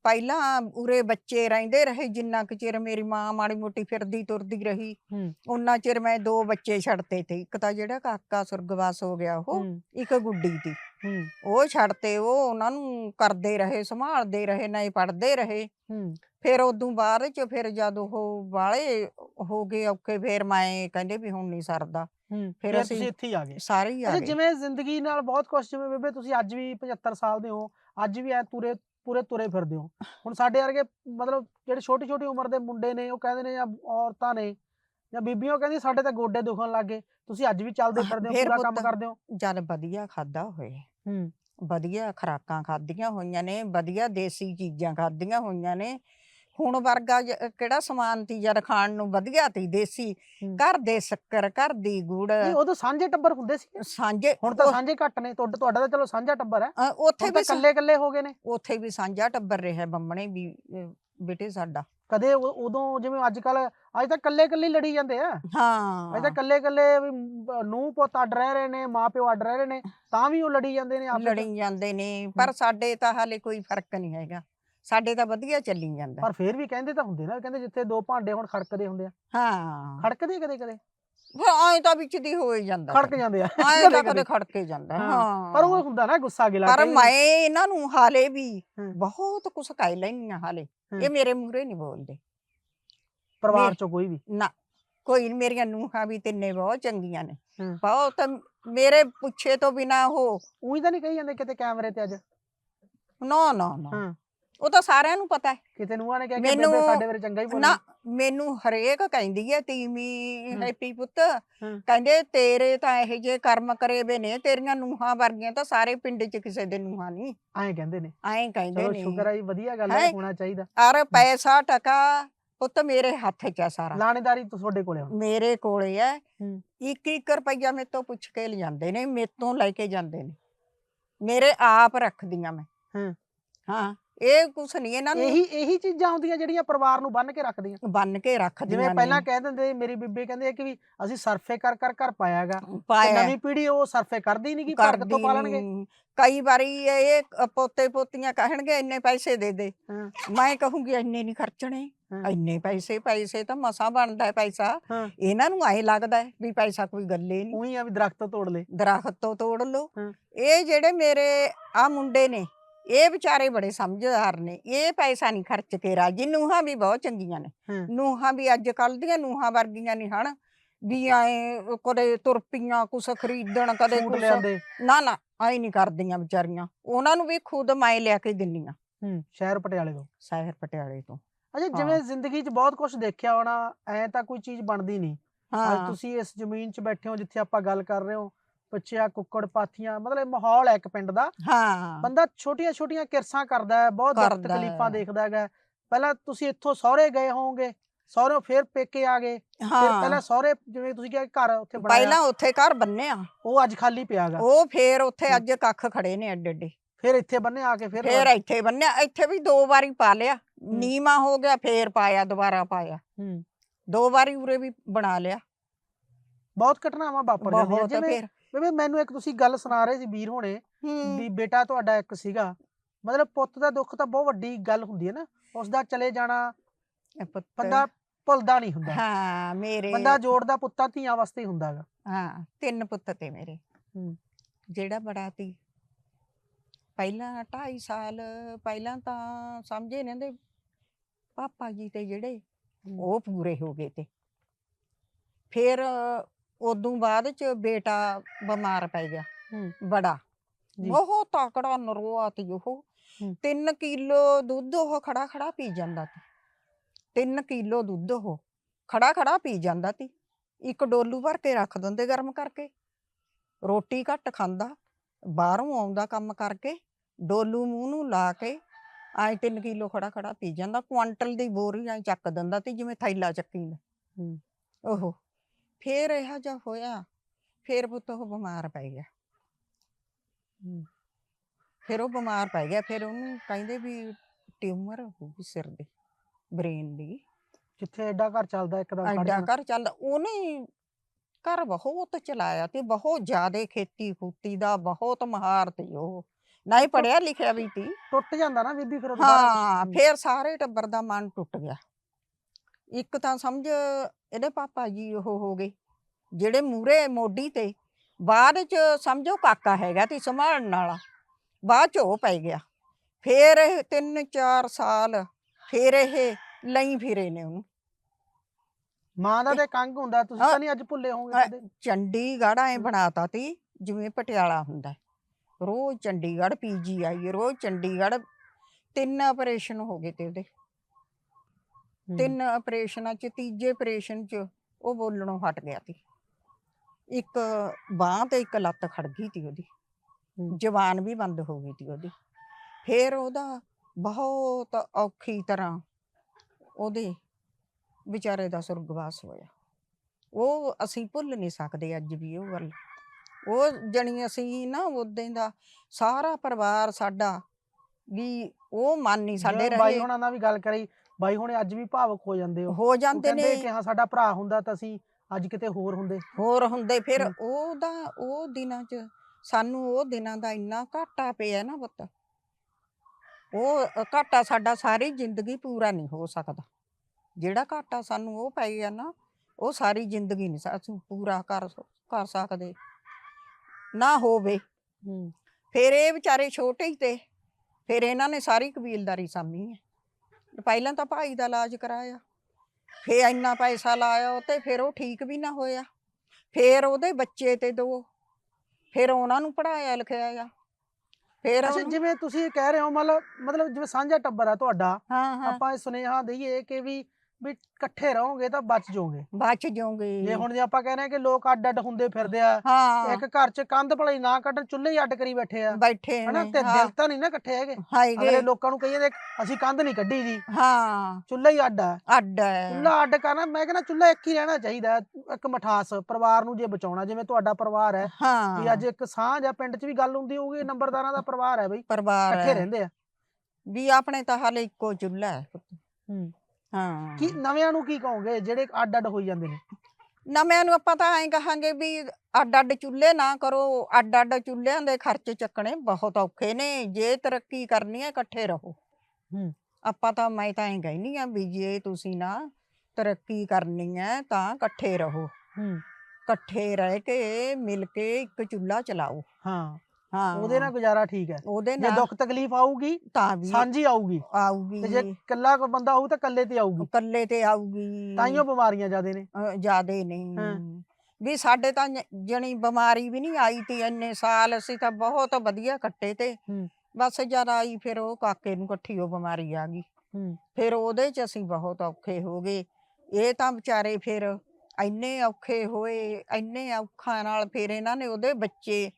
ਪਹਿਲਾਂ ਉਰੇ ਬੱਚੇ ਰਹਿੰਦੇ ਰਹੇ ਜਿੰਨਾ ਕੁ ਚਿਰ ਮੇਰੀ ਮਾਂ ਮਾੜੀ ਮੋਟੀ ਫਿਰਦੀ ਤੁਰਦੀ ਰਹੀ ਹੂੰ। ਉਹਨਾਂ ਚਿਰ ਮੈਂ ਦੋ ਬੱਚੇ ਛੱਡਤੇ ਤੇ ਇੱਕ ਤਾਂ ਜਿਹੜਾ ਕਾਕਾ ਸੁਰਗਵਾਸ ਹੋ ਗਿਆ ਉਹ ਇੱਕ ਗੁੱਡੀ ਤੀ ਹੂੰ। ਉਹ ਛੱਡਤੇ ਉਹ ਉਹਨਾਂ ਨੂੰ ਕਰਦੇ ਰਹੇ ਸੰਭਾਲਦੇ ਰਹੇ ਨਹੀਂ ਪੜਦੇ ਰਹੇ। ਹੂੰ। ਫਿਰ ਉਦੋਂ ਬਾਅਦ ਚ ਫਿਰ ਜਦ ਉਹ ਵਾਲੇ ਹੋ ਗਏ ਔਖੇ ਫਿਰ ਮੈਂ ਕਹਿੰਦੇ ਵੀ ਹੁਣ ਨਹੀਂ ਸਰਦਾ। ਹੂੰ ਫਿਰ ਅਸੀਂ ਇੱਥੇ ਹੀ ਆ ਗਏ। ਸਾਰੇ ਹੀ ਆ ਗਏ। ਜਿਵੇਂ ਜ਼ਿੰਦਗੀ ਨਾਲ ਬਹੁਤ ਕੁਝ ਜਿਵੇਂ ਬੇਬੇ ਤੁਸੀਂ ਅੱਜ ਵੀ 75 ਸਾਲ ਦੇ ਹੋ ਅੱਜ ਵੀ ਐ ਤੁਰੇ ਪੂਰੇ ਤੁਰੇ ਫਿਰਦੇ ਹੋ। ਹੁਣ ਸਾਡੇ ਵਰਗੇ ਮਤਲਬ ਜਿਹੜੇ ਛੋਟੀ ਛੋਟੀ ਉਮਰ ਦੇ ਮੁੰਡੇ ਨੇ ਉਹ ਕਹਿੰਦੇ ਨੇ ਜਾਂ ਔਰਤਾਂ ਨੇ ਜਾਂ ਬੀਬੀਆਂ ਉਹ ਕਹਿੰਦੀ ਸਾਡੇ ਤਾਂ ਗੋਡੇ ਦੁਖਣ ਲੱਗ ਤੁਸੀਂ ਅੱਜ ਵੀ ਚੱਲਦੇ ਫਿਰਦੇ ਹੋ ਪੂਰਾ ਕੰਮ। ਕਰਦੇ ਹੋ। ਜਦ ਵਧੀਆ ਖਾਦਾ ਹੋਏ ਹੂੰ। ਵਧੀਆ ਖੁਰਾਕਾਂ ਖਾਧੀਆਂ ਹੋਈਆਂ ਨੇ ਵਧੀਆ ਦੇਸੀ ਚੀਜ਼ਾਂ ਖਾਧੀਆਂ ਹੋਈਆਂ ਨੇ। ਹੁਣ ਵਰਗਾ ਜ- ਕਿਹੜਾ ਸਮਾਨ ਤੀ ਜਦ ਖਾਣ ਨੂੰ? ਵਧੀਆ ਤੀ ਦੇਸੀ। ਹੂੰ। ਘਰ ਦੇ ਸ਼ੱਕਰ ਘਰ ਦੀ ਗੁੜ। ਨਹੀਂ ਉਦੋਂ ਸਾਂਝੇ ਟੱਬਰ ਹੁੰਦੇ ਸੀ। ਸਾਂਝੇ ਹੁਣ ਤਾਂ ਉਹ- ਸਾਂਝੇ ਘੱਟ ਨੇ ਤੁਹਾਡਾ ਤੁਹਾਡਾ ਤਾਂ ਚਲੋ ਸਾਂਝਾ ਟੱਬਰ ਹੈ। ਅ, ਉੱਥੇ ਹੁਣ ਤਾਂ ਵੀ ਸਾ- ਇਕੱਲੇ ਇਕੱਲੇ ਹੋ ਗਏ ਨੇ। ਉੱਥੇ ਵੀ ਸਾਂਝਾ ਟੱਬਰ ਰਿਹਾ ਬੰਮਣੇ ਵੀ ਅ, ਬੇਟੇ ਸਾਡਾ। ਕਦੇ ਉ- ਉਦੋਂ ਜਿਵੇਂ ਅੱਜ ਕੱਲ ਅੱਜ ਤਾਂ ਇਕੱਲੇ ਇਕੱਲੇ ਹੀ ਲੜੀ ਜਾਂਦੇ ਆ। ਅੱਜ ਤਾਂ ਹਾਂ। ਇਕੱਲੇ ਇਕੱਲੇ ਵੀ ਨੂੰ ਪੁੱਤ ਅੱਡ ਰਹਿ ਰਹੇ ਨੇ ਮਾਂ ਪਿਓ ਅੱਡ ਰਹਿ ਰਹੇ ਨੇ ਤਾਂ ਵੀ ਉਹ ਲੜੀ ਜਾਂਦੇ ਨੇ ਆਪਸ ਵਿੱਚ। ਲੜੀ ਜਾਂਦੇ ਨੇ ਪਰ ਸਾਡੇ ਤਾਂ ਹਾਲੇ ਕੋਈ ਫ਼ਰਕ ਨਹੀਂ ਹੈਗਾ। ਸਾਡੇ ਤਾਂ ਵਧੀਆ ਚੱਲੀ ਜਾਂਦਾ। ਪਰ ਫੇਰ ਵੀ ਕਹਿੰਦੇ ਤਾਂ ਹੁੰਦੇ ਨਾ ਕਹਿੰਦੇ ਜਿੱਥੇ ਦੋ ਭਾਂਡੇ ਹੁਣ ਖੜਕਦੇ ਹੁੰਦੇ ਆ। ਹਾਂ। ਖੜਕਦੇ ਕਦੇ ਕਦੇ? ਐ ਤਾਂ ਵਿੱਚ ਦੀ ਹੋ ਹੀ ਜਾਂਦਾ ਖੜਕ ਜਾਂਦੇ ਆ। ਐ ਤਾਂ ਕਦੇ। ਖੜਕੇ ਜਾਂਦਾ ਹਾਂ, ਪਰ ਉਹ ਹੁੰਦਾ ਨਾ ਗੁੱਸਾ ਗਿਲਾ ਪਰ ਮੈਂ ਇਹਨਾਂ ਨੂੰ ਹਾਲੇ ਵੀ। ਬਹੁਤ ਕੁਛ ਕਹਿ ਲੈਣੀ ਆ ਹਾਲੇ। ਇਹ ਮੇਰੇ ਮੂਹਰੇ ਨਹੀਂ ਬੋਲਦੇ। ਪਰਿਵਾਰ ਚੋਂ ਕੋਈ ਵੀ। ਨਾ ਕੋਈ ਮੇਰੀਆਂ ਨੂੰਹਾਂ ਵੀ ਤਿੰਨੇ ਬਹੁਤ ਚੰਗੀਆਂ ਨੇ। ਬਹੁਤ ਮੇਰੇ ਪੁੱਛੇ ਤੋਂ ਬਿਨਾ ਉਹ ਉਹੀ ਤਾਂ ਨਹੀਂ ਕਹੀ ਜਾਂਦੇ ਕਿਤੇ ਕੈਮਰੇ ਤੇ ਅੱਜ। ਨਾ ਨਾ ਨਾ। ਉਹ ਤਾਂ ਸਾਰਿਆਂ ਨੂੰ ਪਤਾ ਹੈ। ਕਿਤੇ ਨੂੰਹਾਂ ਨੇ ਕਿਹਾ ਕਿ ਮੈਨੂੰ- ਬੇਬੇ ਸਾਡੇ ਬਾਰੇ ਚੰਗਾ ਹੀ ਬੋਲੀ ਨਾ ਮੈਨੂੰ ਹਰੇਕ ਕਹਿੰਦੀ ਹੈ ਤੀਵੀਂ ਹਮ। ਹੈਪੀ ਪੁੱਤ ਹਮ। ਕਹਿੰਦੇ ਤੇਰੇ ਤਾਂ ਇਹੋ ਜਿਹੇ ਕਰਮ ਕਰੇ ਵੇ ਨੇ ਤੇਰੀਆਂ ਨੂੰਹਾਂ ਵਰਗੀਆਂ ਤਾਂ ਸਾਰੇ ਪਿੰਡ 'ਚ ਕਿਸੇ ਦੇ ਨੂੰਹਾਂ ਨਹੀਂ। ਐਂ ਕਹਿੰਦੇ ਨੇ। ਐਂ ਕਹਿੰਦੇ ਚਲੋ ਨੇ। ਸ਼ੁਕਰ ਹੈ ਜੀ ਵਧੀਆ ਗੱਲ ਹੈ ਹੈਂ? ਹੋਣਾ ਚਾਹੀਦਾ। ਅਰ ਪੈਸਾ ਟਕਾ ਪੁੱਤ ਮੇਰੇ ਹੱਥ 'ਚ ਆ ਸਾਰਾ। ਲਾਣੇਦਾਰੀ ਤੋਂ ਤੁਹਾਡੇ ਕੋਲੇ ਹੁਣ। ਮੇਰੇ ਕੋਲੇ ਹੈ ਹੂੰ। ਇੱਕ ਇੱਕ ਰੁਪਈਆ ਮੇਰੇ ਤੋਂ ਪੁੱਛ ਕੇ ਲਿਆਂਦੇ ਨੇ ਮੇਰੇ ਤੋਂ ਲੈ ਕੇ ਜਾਂਦੇ ਨੇ। ਮੇਰੇ ਆਪ ਰੱਖਦੀਆਂ ਮੈਂ। ਹੂੰ। ਹਾਂ। ਇਹ ਕੁਛ ਨਹੀਂ ਇਹਨਾਂ ਨੂੰ ਇਹੀ ਇਹੀ ਚੀਜ਼ਾਂ ਹੁੰਦੀਆਂ ਜਿਹੜੀਆਂ ਪਰਿਵਾਰ ਨੂੰ ਬੰਨ ਕੇ ਰੱਖਦੀਆਂ ਬੰਨ ਕੇ ਰੱਖਦੀਆਂ ਜਿਵੇਂ। ਪਹਿਲਾਂ ਕਹਿ ਦਿੰਦੇ ਮੇਰੀ ਬੀਬੀ ਕਹਿੰਦੇ ਕਿ ਵੀ ਅਸੀਂ ਸਰਫੇ ਕਰ ਕਰ ਘਰ ਪਾਇਆਗਾ ਨਵੀਂ ਪੀੜ੍ਹੀ ਉਹ ਸਰਫੇ ਕਰਦੀ ਨਹੀਂ ਕਿ ਘਰ ਕਿੱਥੋਂ ਪਾਲਣਗੇ। ਕਈ ਵਾਰੀ ਇਹ ਪੋਤੇ ਪੋਤੀਆਂ ਕਹਿਣਗੇ ਇੰਨੇ ਪੈਸੇ ਦੇ ਦੇ। ਮੈਂ ਕਹੂੰਗੀ ਇੰਨੇ ਨਹੀਂ ਖਰਚਣੇ। ਇੰਨੇ ਪੈਸੇ ਪੈਸੇ ਤਾਂ ਮਸਾ ਬਣਦਾ ਹੈ ਪੈਸਾ। ਇਹਨਾਂ ਨੂੰ ਐ ਲੱਗਦਾ ਹੈ ਵੀ ਪੈਸਾ ਕੋਈ ਗੱਲੇ ਨਹੀਂ ਉਹੀ ਆ ਵੀ ਦਰਖਤ ਤੋੜ ਲੇ ਦਰਖਤ ਤੋਂ ਤੋੜ ਲਓ ਹਾਂ। ਇਹ ਜਿਹੜੇ ਮੇਰੇ ਆ ਮੁੰਡੇ ਨੇ ਇਹ ਵਿਚਾਰੇ ਬੜੇ ਸਮਝਦਾਰ ਨੇ ਇਹ ਪੈਸਾ ਨਹੀਂ ਖਰਚ ਕੇ ਰਾਜੀ ਨੂੰਹਾਂ ਵੀ ਬਹੁਤ ਚੰਗੀਆਂ ਨੇ। ਨੂੰਹਾਂ ਵੀ ਅੱਜ ਕੱਲ ਦੀਆਂ ਨੂੰਹਾਂ ਵਰਗੀਆਂ ਨਹੀਂ ਹਨ ਵੀ ਐ ਕਦੇ ਤੁਰਪੀਆਂ ਕੁਛ ਖਰੀਦਣ ਕਦੇ ਕੁਛ ਨਾ ਨਾ ਐ ਨਹੀਂ ਕਰਦੀਆਂ ਵਿਚਾਰੀਆਂ। ਉਹਨਾਂ ਨੂੰ ਵੀ ਖੁਦ ਮੈਂ ਲਿਆ ਕੇ ਦਿੰਨੀ ਆ। ਹੂੰ ਸ਼ਹਿਰ ਪਟਿਆਲੇ ਤੋਂ। ਸ਼ਹਿਰ ਪਟਿਆਲੇ ਤੋਂ। ਅੱਛਾ ਜਿਵੇਂ ਜ਼ਿੰਦਗੀ 'ਚ ਬਹੁਤ ਕੁਝ ਦੇਖਿਆ ਹੋਣਾ ਐ ਤਾਂ ਕੋਈ ਚੀਜ਼ ਬਣਦੀ ਨਹੀਂ। ਅੱਜ ਹਾਂ। ਤੁਸੀਂ ਇਸ ਜ਼ਮੀਨ 'ਚ ਬੈਠੇ ਹੋ ਜਿੱਥੇ ਆਪਾਂ ਗੱਲ ਕਰ ਰਹੇ ਹੋ ਬੱਚਿਆ ਕੁੱਕੜ ਪਾਥੀਆਂ ਮਤਲਬ ਮਾਹੌਲ ਹੈ ਇੱਕ ਪਿੰਡ ਦਾ। ਹਾਂ। ਬੰਦਾ ਛੋਟੀਆਂ ਛੋਟੀਆਂ ਕਿਰਸਾਂ ਕਰਦਾ ਹੈ ਬਹੁਤ ਦੁੱਖ ਕਰਦਾ ਤਕਲੀਫਾਂ। ਦੇਖਦਾ ਹੈਗਾ ਪਹਿਲਾਂ ਤੁਸੀਂ ਇੱਥੋਂ ਸਹੁਰੇ ਗਏ ਹੋਵੋਗੇ ਸਹੁਰੇ ਫਿਰ ਪੇਕੇ ਆ ਗਏ। ਫਿਰ ਹਾਂ। ਪਹਿਲਾਂ ਸਹੁਰੇ ਜਿਵੇਂ ਤੁਸੀਂ ਕਿਹਾ ਘਰ ਉੱਥੇ ਬਣਾਇਆ ਪਹਿਲਾਂ ਉੱਥੇ ਘਰ ਬੰਨਿਆ ਉਹ ਅੱਜ ਖਾਲੀ ਪਿਆਗਾ ਉਹ ਫੇਰ ਉੱਥੇ ਅੱਜ ਕੱਖ ਖੜੇ ਨੇ ਅੱਡੇ ਅੱਡੇ ਫਿਰ ਇੱਥੇ ਬੰਨੇ ਆ ਕੇ ਫਿਰ ਫੇਰ ਇੱਥੇ ਬੰਨਿਆ ਇੱਥੇ ਵੀ ਦੋ ਵਾਰੀ ਪਾ ਲਿਆ। ਨੀਮਾ ਹੋ ਗਿਆ ਫੇਰ ਪਾਇਆ ਦੁਬਾਰਾ ਪਾਇਆ। ਹੂੰ। ਦੋ ਵਾਰੀ ਉਰੇ ਵੀ ਬਣਾ ਲਿਆ। ਬਹੁਤ ਘਟਨਾਵਾਂ ਵਾਪਰ ਜਾਂਦੀਆਂ ਬਹੁਤ ਜਿਵੇਂ ਫੇਰ। ਬੇਬੇ ਮੈਨੂੰ ਇੱਕ ਤੁਸੀਂ ਗੱਲ ਸੁਣਾ ਰਹੇ ਸੀ ਵੀਰ ਹੋਣੇ ਵੀ ਬੇਟਾ ਤੁਹਾਡਾ ਇੱਕ ਸੀਗਾ। ਮਤਲਬ ਪੁੱਤ ਦਾ ਦੁੱਖ ਤਾਂ ਬਹੁਤ ਵੱਡੀ ਗੱਲ ਹੁੰਦੀ ਹੈ ਨਾ। ਉਸ ਦਾ ਚਲੇ ਜਾਣਾ ਬੰਦਾ ਭੁੱਲਦਾ ਨਹੀਂ ਹੁੰਦਾ। ਹਾਂ ਮੇਰੇ ਬੰਦਾ ਜੋੜਦਾ ਪੁੱਤਾਂ ਧੀਆਂ ਵਾਸਤੇ ਹੀ ਹੁੰਦਾ ਹੈਗਾ ਹਾਂ ਤਿੰਨ ਪੁੱਤ ਤੇ ਮੇਰੇ। ਜਿਹੜਾ ਬੜਾ ਤੀ ਪਹਿਲਾਂ 2.5 ਸਾਲ ਪਹਿਲਾਂ ਤਾਂ ਸਮਝੇ ਨੇ ਦੇ ਪਾਪਾ ਜੀ ਤੇ ਜਿਹੜੇ ਉਹ ਪੂਰੇ ਹੋ ਗਏ ਤੇ। ਫਿਰ ਉਦੋਂ ਬਾਅਦ ਚ ਬੇਟਾ ਬਿਮਾਰ ਪੈ ਗਿਆ ਹੂੰ। ਬੜਾ ਜੀ। ਬਹੁਤ ਤਾਕੜਾ ਨਰੋਆ ਤੀ ਉਹ ਹੂੰ। 3 ਕਿਲੋ ਦੁੱਧ ਉਹ ਖੜਾ ਖੜਾ ਪੀ ਜਾਂਦਾ ਤੀ 3 ਕਿਲੋ ਦੁੱਧ ਉਹ ਖੜਾ ਖੜਾ ਪੀ ਜਾਂਦਾ ਤੀ ਇੱਕ ਡੋਲੂ ਭਰ ਕੇ ਰੱਖ ਦਿੰਦੇ ਗਰਮ ਕਰਕੇ ਰੋਟੀ ਘੱਟ ਖਾਂਦਾ ਬਾਹਰੋਂ ਆਉਂਦਾ ਕੰਮ ਕਰਕੇ ਡੋਲੂ ਮੂੰਹ ਨੂੰ ਲਾ ਕੇ ਐ 3 ਕਿਲੋ ਖੜਾ ਖੜਾ ਪੀ ਜਾਂਦਾ ਕੁਆਂਟਲ ਦੀ ਬੋਰੀ ਐ ਚੱਕ ਦਿੰਦਾ ਤੇ ਜਿਵੇਂ ਥੈਲਾ ਚੱਕੀਦਾ ਹੂੰ। ਓਹੋ ਫੇਰ ਇਹੋ ਜਿਹਾ ਹੋਇਆ ਫੇਰ ਪੁੱਤ ਉਹ ਬਿਮਾਰ ਪੈ ਗਿਆ ਹੂੰ। ਫਿਰ ਉਹ ਬਿਮਾਰ ਪੈ ਗਿਆ ਫਿਰ ਉਹਨੂੰ ਕਹਿੰਦੇ ਵੀ ਟਿਊਮਰ ਹੋਊਗੀ ਸਿਰ ਦੀ ਬ੍ਰੇਨ ਦੀ ਜਿੱਥੇ ਐਡਾ ਘਰ ਚੱਲਦਾ ਇੱਕਦਮ ਖੜ ਐਡਾ ਜਾਣਾ। ਘਰ ਚੱਲਦਾ ਉਹਨੇ ਘਰ ਬਹੁਤ ਚਲਾਇਆ ਤੇ ਬਹੁਤ ਜ਼ਿਆਦੇ ਖੇਤੀ ਖੂਤੀ ਦਾ ਬਹੁਤ ਮਹਾਰ ਤੇ ਉਹ ਨਹੀਂ ਪੜਿਆ ਲਿਖਿਆ ਵੀ ਤੀ ਟੁੱਟ ਜਾਂਦਾ ਨਾ ਬੀਬੀ ਫਿਰ ਉਹ ਦੁਬਾਰਾ। ਹਾਂ ਹੂੰ। ਫੇਰ ਸਾਰੇ ਟੱਬਰ ਦਾ ਮਨ ਟੁੱਟ ਗਿਆ ਇੱਕ ਤਾਂ ਸਮਝ ਇਹਦੇ ਪਾਪਾ ਜੀ ਉਹ ਹੋ ਗਏ ਜਿਹੜੇ ਮੂਰੇ ਮੋਢੀ ਤੇ ਬਾਅਦ ਚ ਸਮਝੋ ਕਾਕਾ ਹੈਗਾ ਤੇ ਸੰਭਾਲਣ ਵਾਲਾ ਬਾਅਦ ਚ ਉਹ ਪੈ ਗਿਆ ਫੇਰ ਇਹ 3-4 ਸਾਲ ਫੇਰ ਇਹ ਲਈ ਫਿਰੇ ਨੇ ਉਹਨੂੰ ਮਾਂ ਦਾ ਤੇ ਕੰਗ ਹੁੰਦਾ ਤੁਸੀਂ। ਤਾਂ ਨਹੀਂ ਅੱਜ ਭੁੱਲੇ ਹੋਵੋਗੇ। ਕਦੇ ਚੰਡੀਗੜ੍ਹ ਐ ਬਣਾਤਾ ਤੀ ਜਿਵੇਂ ਪਟਿਆਲਾ ਹੁੰਦਾ। ਰੋਜ਼ ਚੰਡੀਗੜ੍ਹ ਪੀਜੀਆਈ ਰੋਜ਼ ਚੰਡੀਗੜ੍ਹ ਤਿੰਨ ਆਪਰੇਸ਼ਨ ਹੋ ਗਏ ਤੇ ਉਹਦੇ। ਤਿੰਨ ਆਪਰੇਸ਼ਨਾਂ ਚ ਤੀਜੇ ਆਪਰੇਸ਼ਨ ਚ ਉਹ ਬੋਲਣੋਂ ਹਟ ਗਿਆ ਸੀ। ਇੱਕ ਬਾਹ ਤੇ ਇੱਕ ਲੱਤ ਖੜ ਗਈ ਸੀ ਉਹਦੀ। ਹੂੰ। ਜ਼ਬਾਨ ਵੀ ਬੰਦ ਹੋ ਗਈ ਸੀ ਉਹਦੀ। ਫਿਰ ਉਹਦਾ ਬਹੁਤ ਔਖੀ ਤਰ੍ਹਾਂ ਉਹਦੇ ਵਿਚਾਰੇ ਦਾ ਸੁਰਗਵਾਸ ਹੋਇਆ। ਉਹ ਅਸੀਂ ਭੁੱਲ ਨਹੀਂ ਸਕਦੇ ਅੱਜ ਵੀ ਉਹ ਗੱਲ। ਉਹ ਜਣੀ ਅਸੀਂ ਨਾ ਉਦੋਂ ਦਾ ਸਾਰਾ ਪਰਿਵਾਰ ਸਾਡਾ ਵੀ ਉਹ ਮਨ ਨਹੀਂ ਸਾਡੇ ਜਿਵੇਂ ਬਾਈ ਰਹੇ। ਹੁਣਾਂ ਨਾਲ ਵੀ ਗੱਲ ਕਰੀ ਬਾਈ ਹੁਣੇ ਅੱਜ ਵੀ ਭਾਵਕ ਹੋ ਜਾਂਦੇ ਹੋ। ਹੋ ਜਾਂਦੇ ਨੇ ਕਹਿੰਦੇ ਕਿ ਹਾਂ ਸਾਡਾ ਭਰਾ ਹੁੰਦਾ ਤਾਂ ਅਸੀਂ ਅੱਜ ਕਿਤੇ ਹੋਰ ਹੁੰਦੇ। ਹੋਰ ਹੁੰਦੇ ਫਿਰ। ਉਹਦਾ ਉਹ ਦਿਨਾਂ 'ਚ ਸਾਨੂੰ ਉਹ ਦਿਨਾਂ ਦਾ ਇੰਨਾ ਘਾਟਾ ਪਿਆ ਨਾ ਪੁੱਤ। ਉਹ ਘਾਟਾ ਸਾਡਾ ਸਾਰੀ ਜ਼ਿੰਦਗੀ ਪੂਰਾ ਨਹੀਂ ਹੋ ਸਕਦਾ। ਜਿਹੜਾ ਘਾਟਾ ਸਾਨੂੰ ਉਹ ਪੈ ਗਿਆ ਨਾ ਉਹ ਸਾਰੀ ਜ਼ਿੰਦਗੀ ਨਹੀਂ ਅਸੀਂ ਪੂਰਾ ਕਰ ਕਰ ਸਕਦੇ। ਨਾ ਹੋਵੇ। ਫਿਰ ਇਹ ਵਿਚਾਰੇ ਛੋਟੇ ਹੀ ਤੇ ਫਿਰ ਇਹਨਾਂ ਨੇ ਸਾਰੀ ਕਬੀਲਦਾਰੀ ਸਾਂਭੀ ਹੈ। ਪਹਿਲਾਂ ਤਾਂ ਭਾਈ ਦਾ ਇਲਾਜ ਕਰਾਇਆ। ਫਿਰ ਇੰਨਾ ਪੈਸਾ ਲਾਇਆ ਉਹ ਤੇ ਫਿਰ ਉਹ ਠੀਕ ਵੀ ਨਾ ਹੋਇਆ। ਫਿਰ ਉਹਦੇ ਬੱਚੇ ਤੇ ਦੋ। ਫਿਰ ਉਹਨਾਂ ਨੂੰ ਪੜਾਇਆ ਲਿਖਾਇਆ। ਫਿਰ ਅੱਛਾ ਉਹਨੂੰ- ਜਿਵੇਂ ਤੁਸੀਂ ਕਹਿ ਰਹੇ ਹੋ ਮਤਲਬ ਮਤਲਬ ਜਿਵੇਂ ਸਾਂਝਾ ਟੱਬਰ ਆ ਤੁਹਾਡਾ ਹਾਂ ਹਾਂ। ਆਪਾਂ ਇਹ ਸੁਨੇਹਾ ਦਈਏ ਕਿ ਵੀ ਵੀ ਇਕੱਠੇ ਰਹੋਗੇ ਤਾਂ ਬਚ ਜਾਓਗੇ। ਬਚ ਜਾਓਗੇ। ਜੇ ਹੁਣ ਜੇ ਆਪਾਂ ਕਹਿੰਦੇ ਆ ਕਿ ਲੋਕ ਅੱਡ ਅੱਡ ਹੁੰਦੇ ਫਿਰਦੇ ਆ ਹਾਂ। ਇੱਕ ਘਰ 'ਚ ਕੰਧ ਭਲੇ ਨਾ ਕੱਢਣ ਚੁੱਲ੍ਹੇ ਹੀ ਅੱਡ ਕਰੀ ਬੈਠੇ ਆ। ਬੈਠੇ ਹਨਾ ਤੇ ਦਿਲ ਤਾਂ ਨਹੀਂ ਨਾ ਇਕੱਠੇ ਹੈਗੇ। ਅਗਲੇ ਲੋਕਾਂ ਨੂੰ ਕਹੀਏ ਦੇ ਅਸੀਂ ਕੰਧ ਨਹੀਂ ਕੱਢੀ ਜੀ। ਹਾਂ। ਚੁੱਲ੍ਹਾ ਹੀ ਅੱਡ ਆ। ਅੱਡ ਹੈ। ਚੁੱਲ੍ਹਾ ਅੱਡ ਕਰਨਾ ਮੈਂ ਕਹਿੰਦਾ ਚੁੱਲ੍ਹਾ ਇੱਕ ਹੀ ਰਹਿਣਾ ਚਾਹੀਦਾ ਇੱਕ ਮਠਾਸ ਪਰਿਵਾਰ ਨੂੰ ਜੇ ਬਚਾਉਣਾ ਜਿਵੇਂ ਤੁਹਾਡਾ ਪਰਿਵਾਰ ਹੈ। ਹਾਂ। ਵੀ ਅੱਜ ਇੱਕ ਸਾਂਝ ਆ ਪਿੰਡ 'ਚ ਵੀ ਗੱਲ ਹੁੰਦੀ ਹੋਊਗੀ ਨੰਬਰਦਾਰਾਂ ਦਾ ਪਰਿਵਾਰ ਹੈ ਬਈ। ਪਰਿਵਾਰ ਇਕੱਠੇ। ਰਹਿੰਦੇ ਆ। ਵੀ ਆਪਣੇ ਤਾਂ ਹਾਲੇ ਇੱਕੋ ਚੁੱਲ੍ਹਾ ਹੈ। ਹੂੰ। ਹਾਂ। ਕੀ ਨਵਿਆਂ ਨੂੰ ਕੀ ਕਹੋਗੇ ਜਿਹੜੇ ਅੱਡ ਅੱਡ ਹੋਈ ਜਾਂਦੇ ਨੇ? ਨਵਿਆਂ ਨੂੰ ਆਪਾਂ ਤਾਂ ਐਂ ਕਹਾਂਗੇ ਵੀ ਅੱਡ ਅੱਡ ਚੁੱਲ੍ਹੇ ਨਾ ਕਰੋ ਅੱਡ ਅੱਡ ਚੁੱਲ੍ਹਿਆਂ ਦੇ ਖਰਚੇ ਚੱਕਣੇ ਬਹੁਤ ਔਖੇ ਨੇ ਜੇ ਤਰੱਕੀ ਕਰਨੀ ਹੈ ਇਕੱਠੇ ਰਹੋ। ਹੂੰ। ਆਪਾਂ ਤਾਂ ਮੈਂ ਤਾਂ ਐਂ ਕਹਿੰਦੀ ਆ ਵੀ ਜੇ ਤੁਸੀਂ ਨਾ ਤਰੱਕੀ ਕਰਨੀ ਹੈ ਤਾਂ ਇਕੱਠੇ ਰਹੋ। ਹੂੰ। ਇਕੱਠੇ ਰਹਿ ਕੇ ਮਿਲ ਕੇ ਇੱਕ ਚੁੱਲ੍ਹਾ ਚਲਾਓ। ਹਾਂ। ਹਾਂ ਉਹਦੇ ਨਾਲ ਗੁਜ਼ਾਰਾ ਠੀਕ ਹੈ। ਉਹਦੇ ਜੇ ਨਾਲ ਦੁੱਖ ਤਕਲੀਫ ਆਊਗੀ ਤਾਂ ਵੀ ਸਾਂਝੀ ਆਊਗੀ। ਆਊਗੀ। ਤੇ ਜੇ ਇਕੱਲਾ ਕੋਈ ਬੰਦਾ ਹੋਊ ਤਾਂ ਇਕੱਲੇ ਤੇ ਆਊਗੀ। ਇਕੱਲੇ ਤੇ ਆਊਗੀ। ਤਾਈਓ ਬਿਮਾਰੀਆਂ ਜ਼ਿਆਦੇ ਨੇ। ਜਿਆਦੇ ਨਹੀਂ। ਵੀ ਸਾਡੇ ਤਾਂ ਜ- ਜਣੀ ਬਿਮਾਰੀ ਵੀ ਨਹੀਂ ਆਈ ਤੀ ਇੰਨੇ ਸਾਲ ਅਸੀਂ ਤਾਂ ਬਹੁਤ ਵਧੀਆ ਕੱਟੇ ਤੇ। ਹੂੰ। ਬਸ ਜਦ ਆਈ ਫਿਰ ਉਹ ਕਾਕੇ ਨੂੰ ਇਕੱਠੀ ਉਹ ਬਿਮਾਰੀ ਆ ਗਈ। ਹੂੰ। ਫਿਰ ਉਹਦੇ ਚ ਅਸੀਂ ਬਹੁਤ ਔਖੇ ਹੋ ਗਏ। ਇਹ ਤਾਂ ਵਿਚਾਰੇ ਫਿਰ ਇੰਨੇ ਔਖੇ ਹੋਏ ਇੰਨੇ ਔਖਾਂ ਨਾਲ ਫਿਰ ਇਹਨਾਂ ਨੇ ਉਹਦੇ ਬੱਚੇ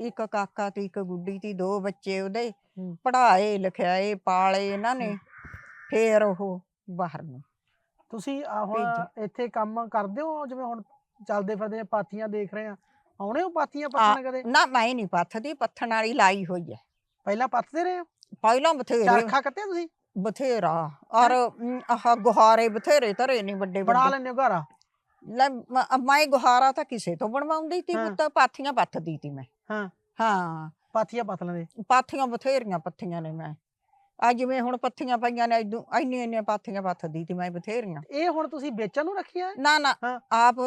ਇੱਕ ਕਾਕਾ ਤੇ ਇੱਕ ਗੁੱਡੀ ਤੀ ਦੋ ਬੱਚੇ ਉਹਦੇ ਹੂੰ। ਪੜ੍ਹਾਏ ਲਿਖਾਏ ਪਾਲੇ ਇਹਨਾਂ ਨੇ ਫਿਰ ਉਹ ਬਾਹਰ ਨੂੰ ਤੁਸੀਂ ਆਹ ਹੁਣ ਭੇਜੋ। ਇੱਥੇ ਕੰਮ ਕਰਦੇ ਹੋ? ਜਿਵੇਂ ਹੁਣ ਚੱਲਦੇ ਫਿਰਦੇ ਆ ਪਾਥੀਆਂ ਦੇਖ ਰਹੇ ਆ। ਆਉਣੇ ਹੋ ਪਾਥੀਆਂ ਪੱਥਣ ਕਦੇ? ਨਾ ਮੈਂ ਨਹੀਂ ਪੱਥਦੀ ਪੱਥਣ ਵਾਲੀ ਲਾਈ ਹੋਈ ਹੈ ਪਹਿਲਾਂ ਪੱਥਦੇ ਰਹੇ ਹੋ? ਪਹਿਲਾਂ ਬਥੇਰੇ। ਚਰਖਾ ਕੱਤਿਆ ਤੁਸੀਂ? ਬਥੇਰਾ। ਔਰ ਅਮ, ਆਹ ਗੁਹਾਰੇ ਬਥੇਰੇ ਧਰੇ ਨਹੀਂ ਵੱਡੇ ਬਣਾ ਵੱਡੇ ਲੈਂਦੇ ਹੋ ਘਰਾ? ਲੈ ਮ- ਮੈਂ ਗੁਹਾਰਾ ਤਾਂ ਕਿਸੇ ਤੋਂ ਬਣਵਾਉਂਦੀ ਤੀ ਹਾਂ। ਪੁੱਤ ਪਾਥੀਆਂ ਪੱਥਦੀ ਤੀ ਮੈਂ। ਹਾਂ। ਹਾਂ ਪਾਥੀਆਂ ਪੱਥ ਲੈਂਦੇ ਪਾਥੀਆਂ ਬਥੇਰੀਆਂ ਪੱਥੀਆਂ ਨੇ ਮੈਂ ਆ ਜਿਵੇਂ ਹੁਣ ਪੱਥੀਆਂ ਪਈਆਂ ਨੇ ਇਦੋਂ ਇੰਨੀਆਂ ਇੰਨੀਆਂ ਪਾਥੀਆਂ ਪੱਥਦੀ ਤੀ ਮੈਂ ਬਥੇਰੀਆਂ ਇਹ ਹੁਣ ਤੁਸੀਂ ਵੇਚਣ ਨੂੰ ਰੱਖਿਆ? ਨਾ ਨਾ। ਆਪ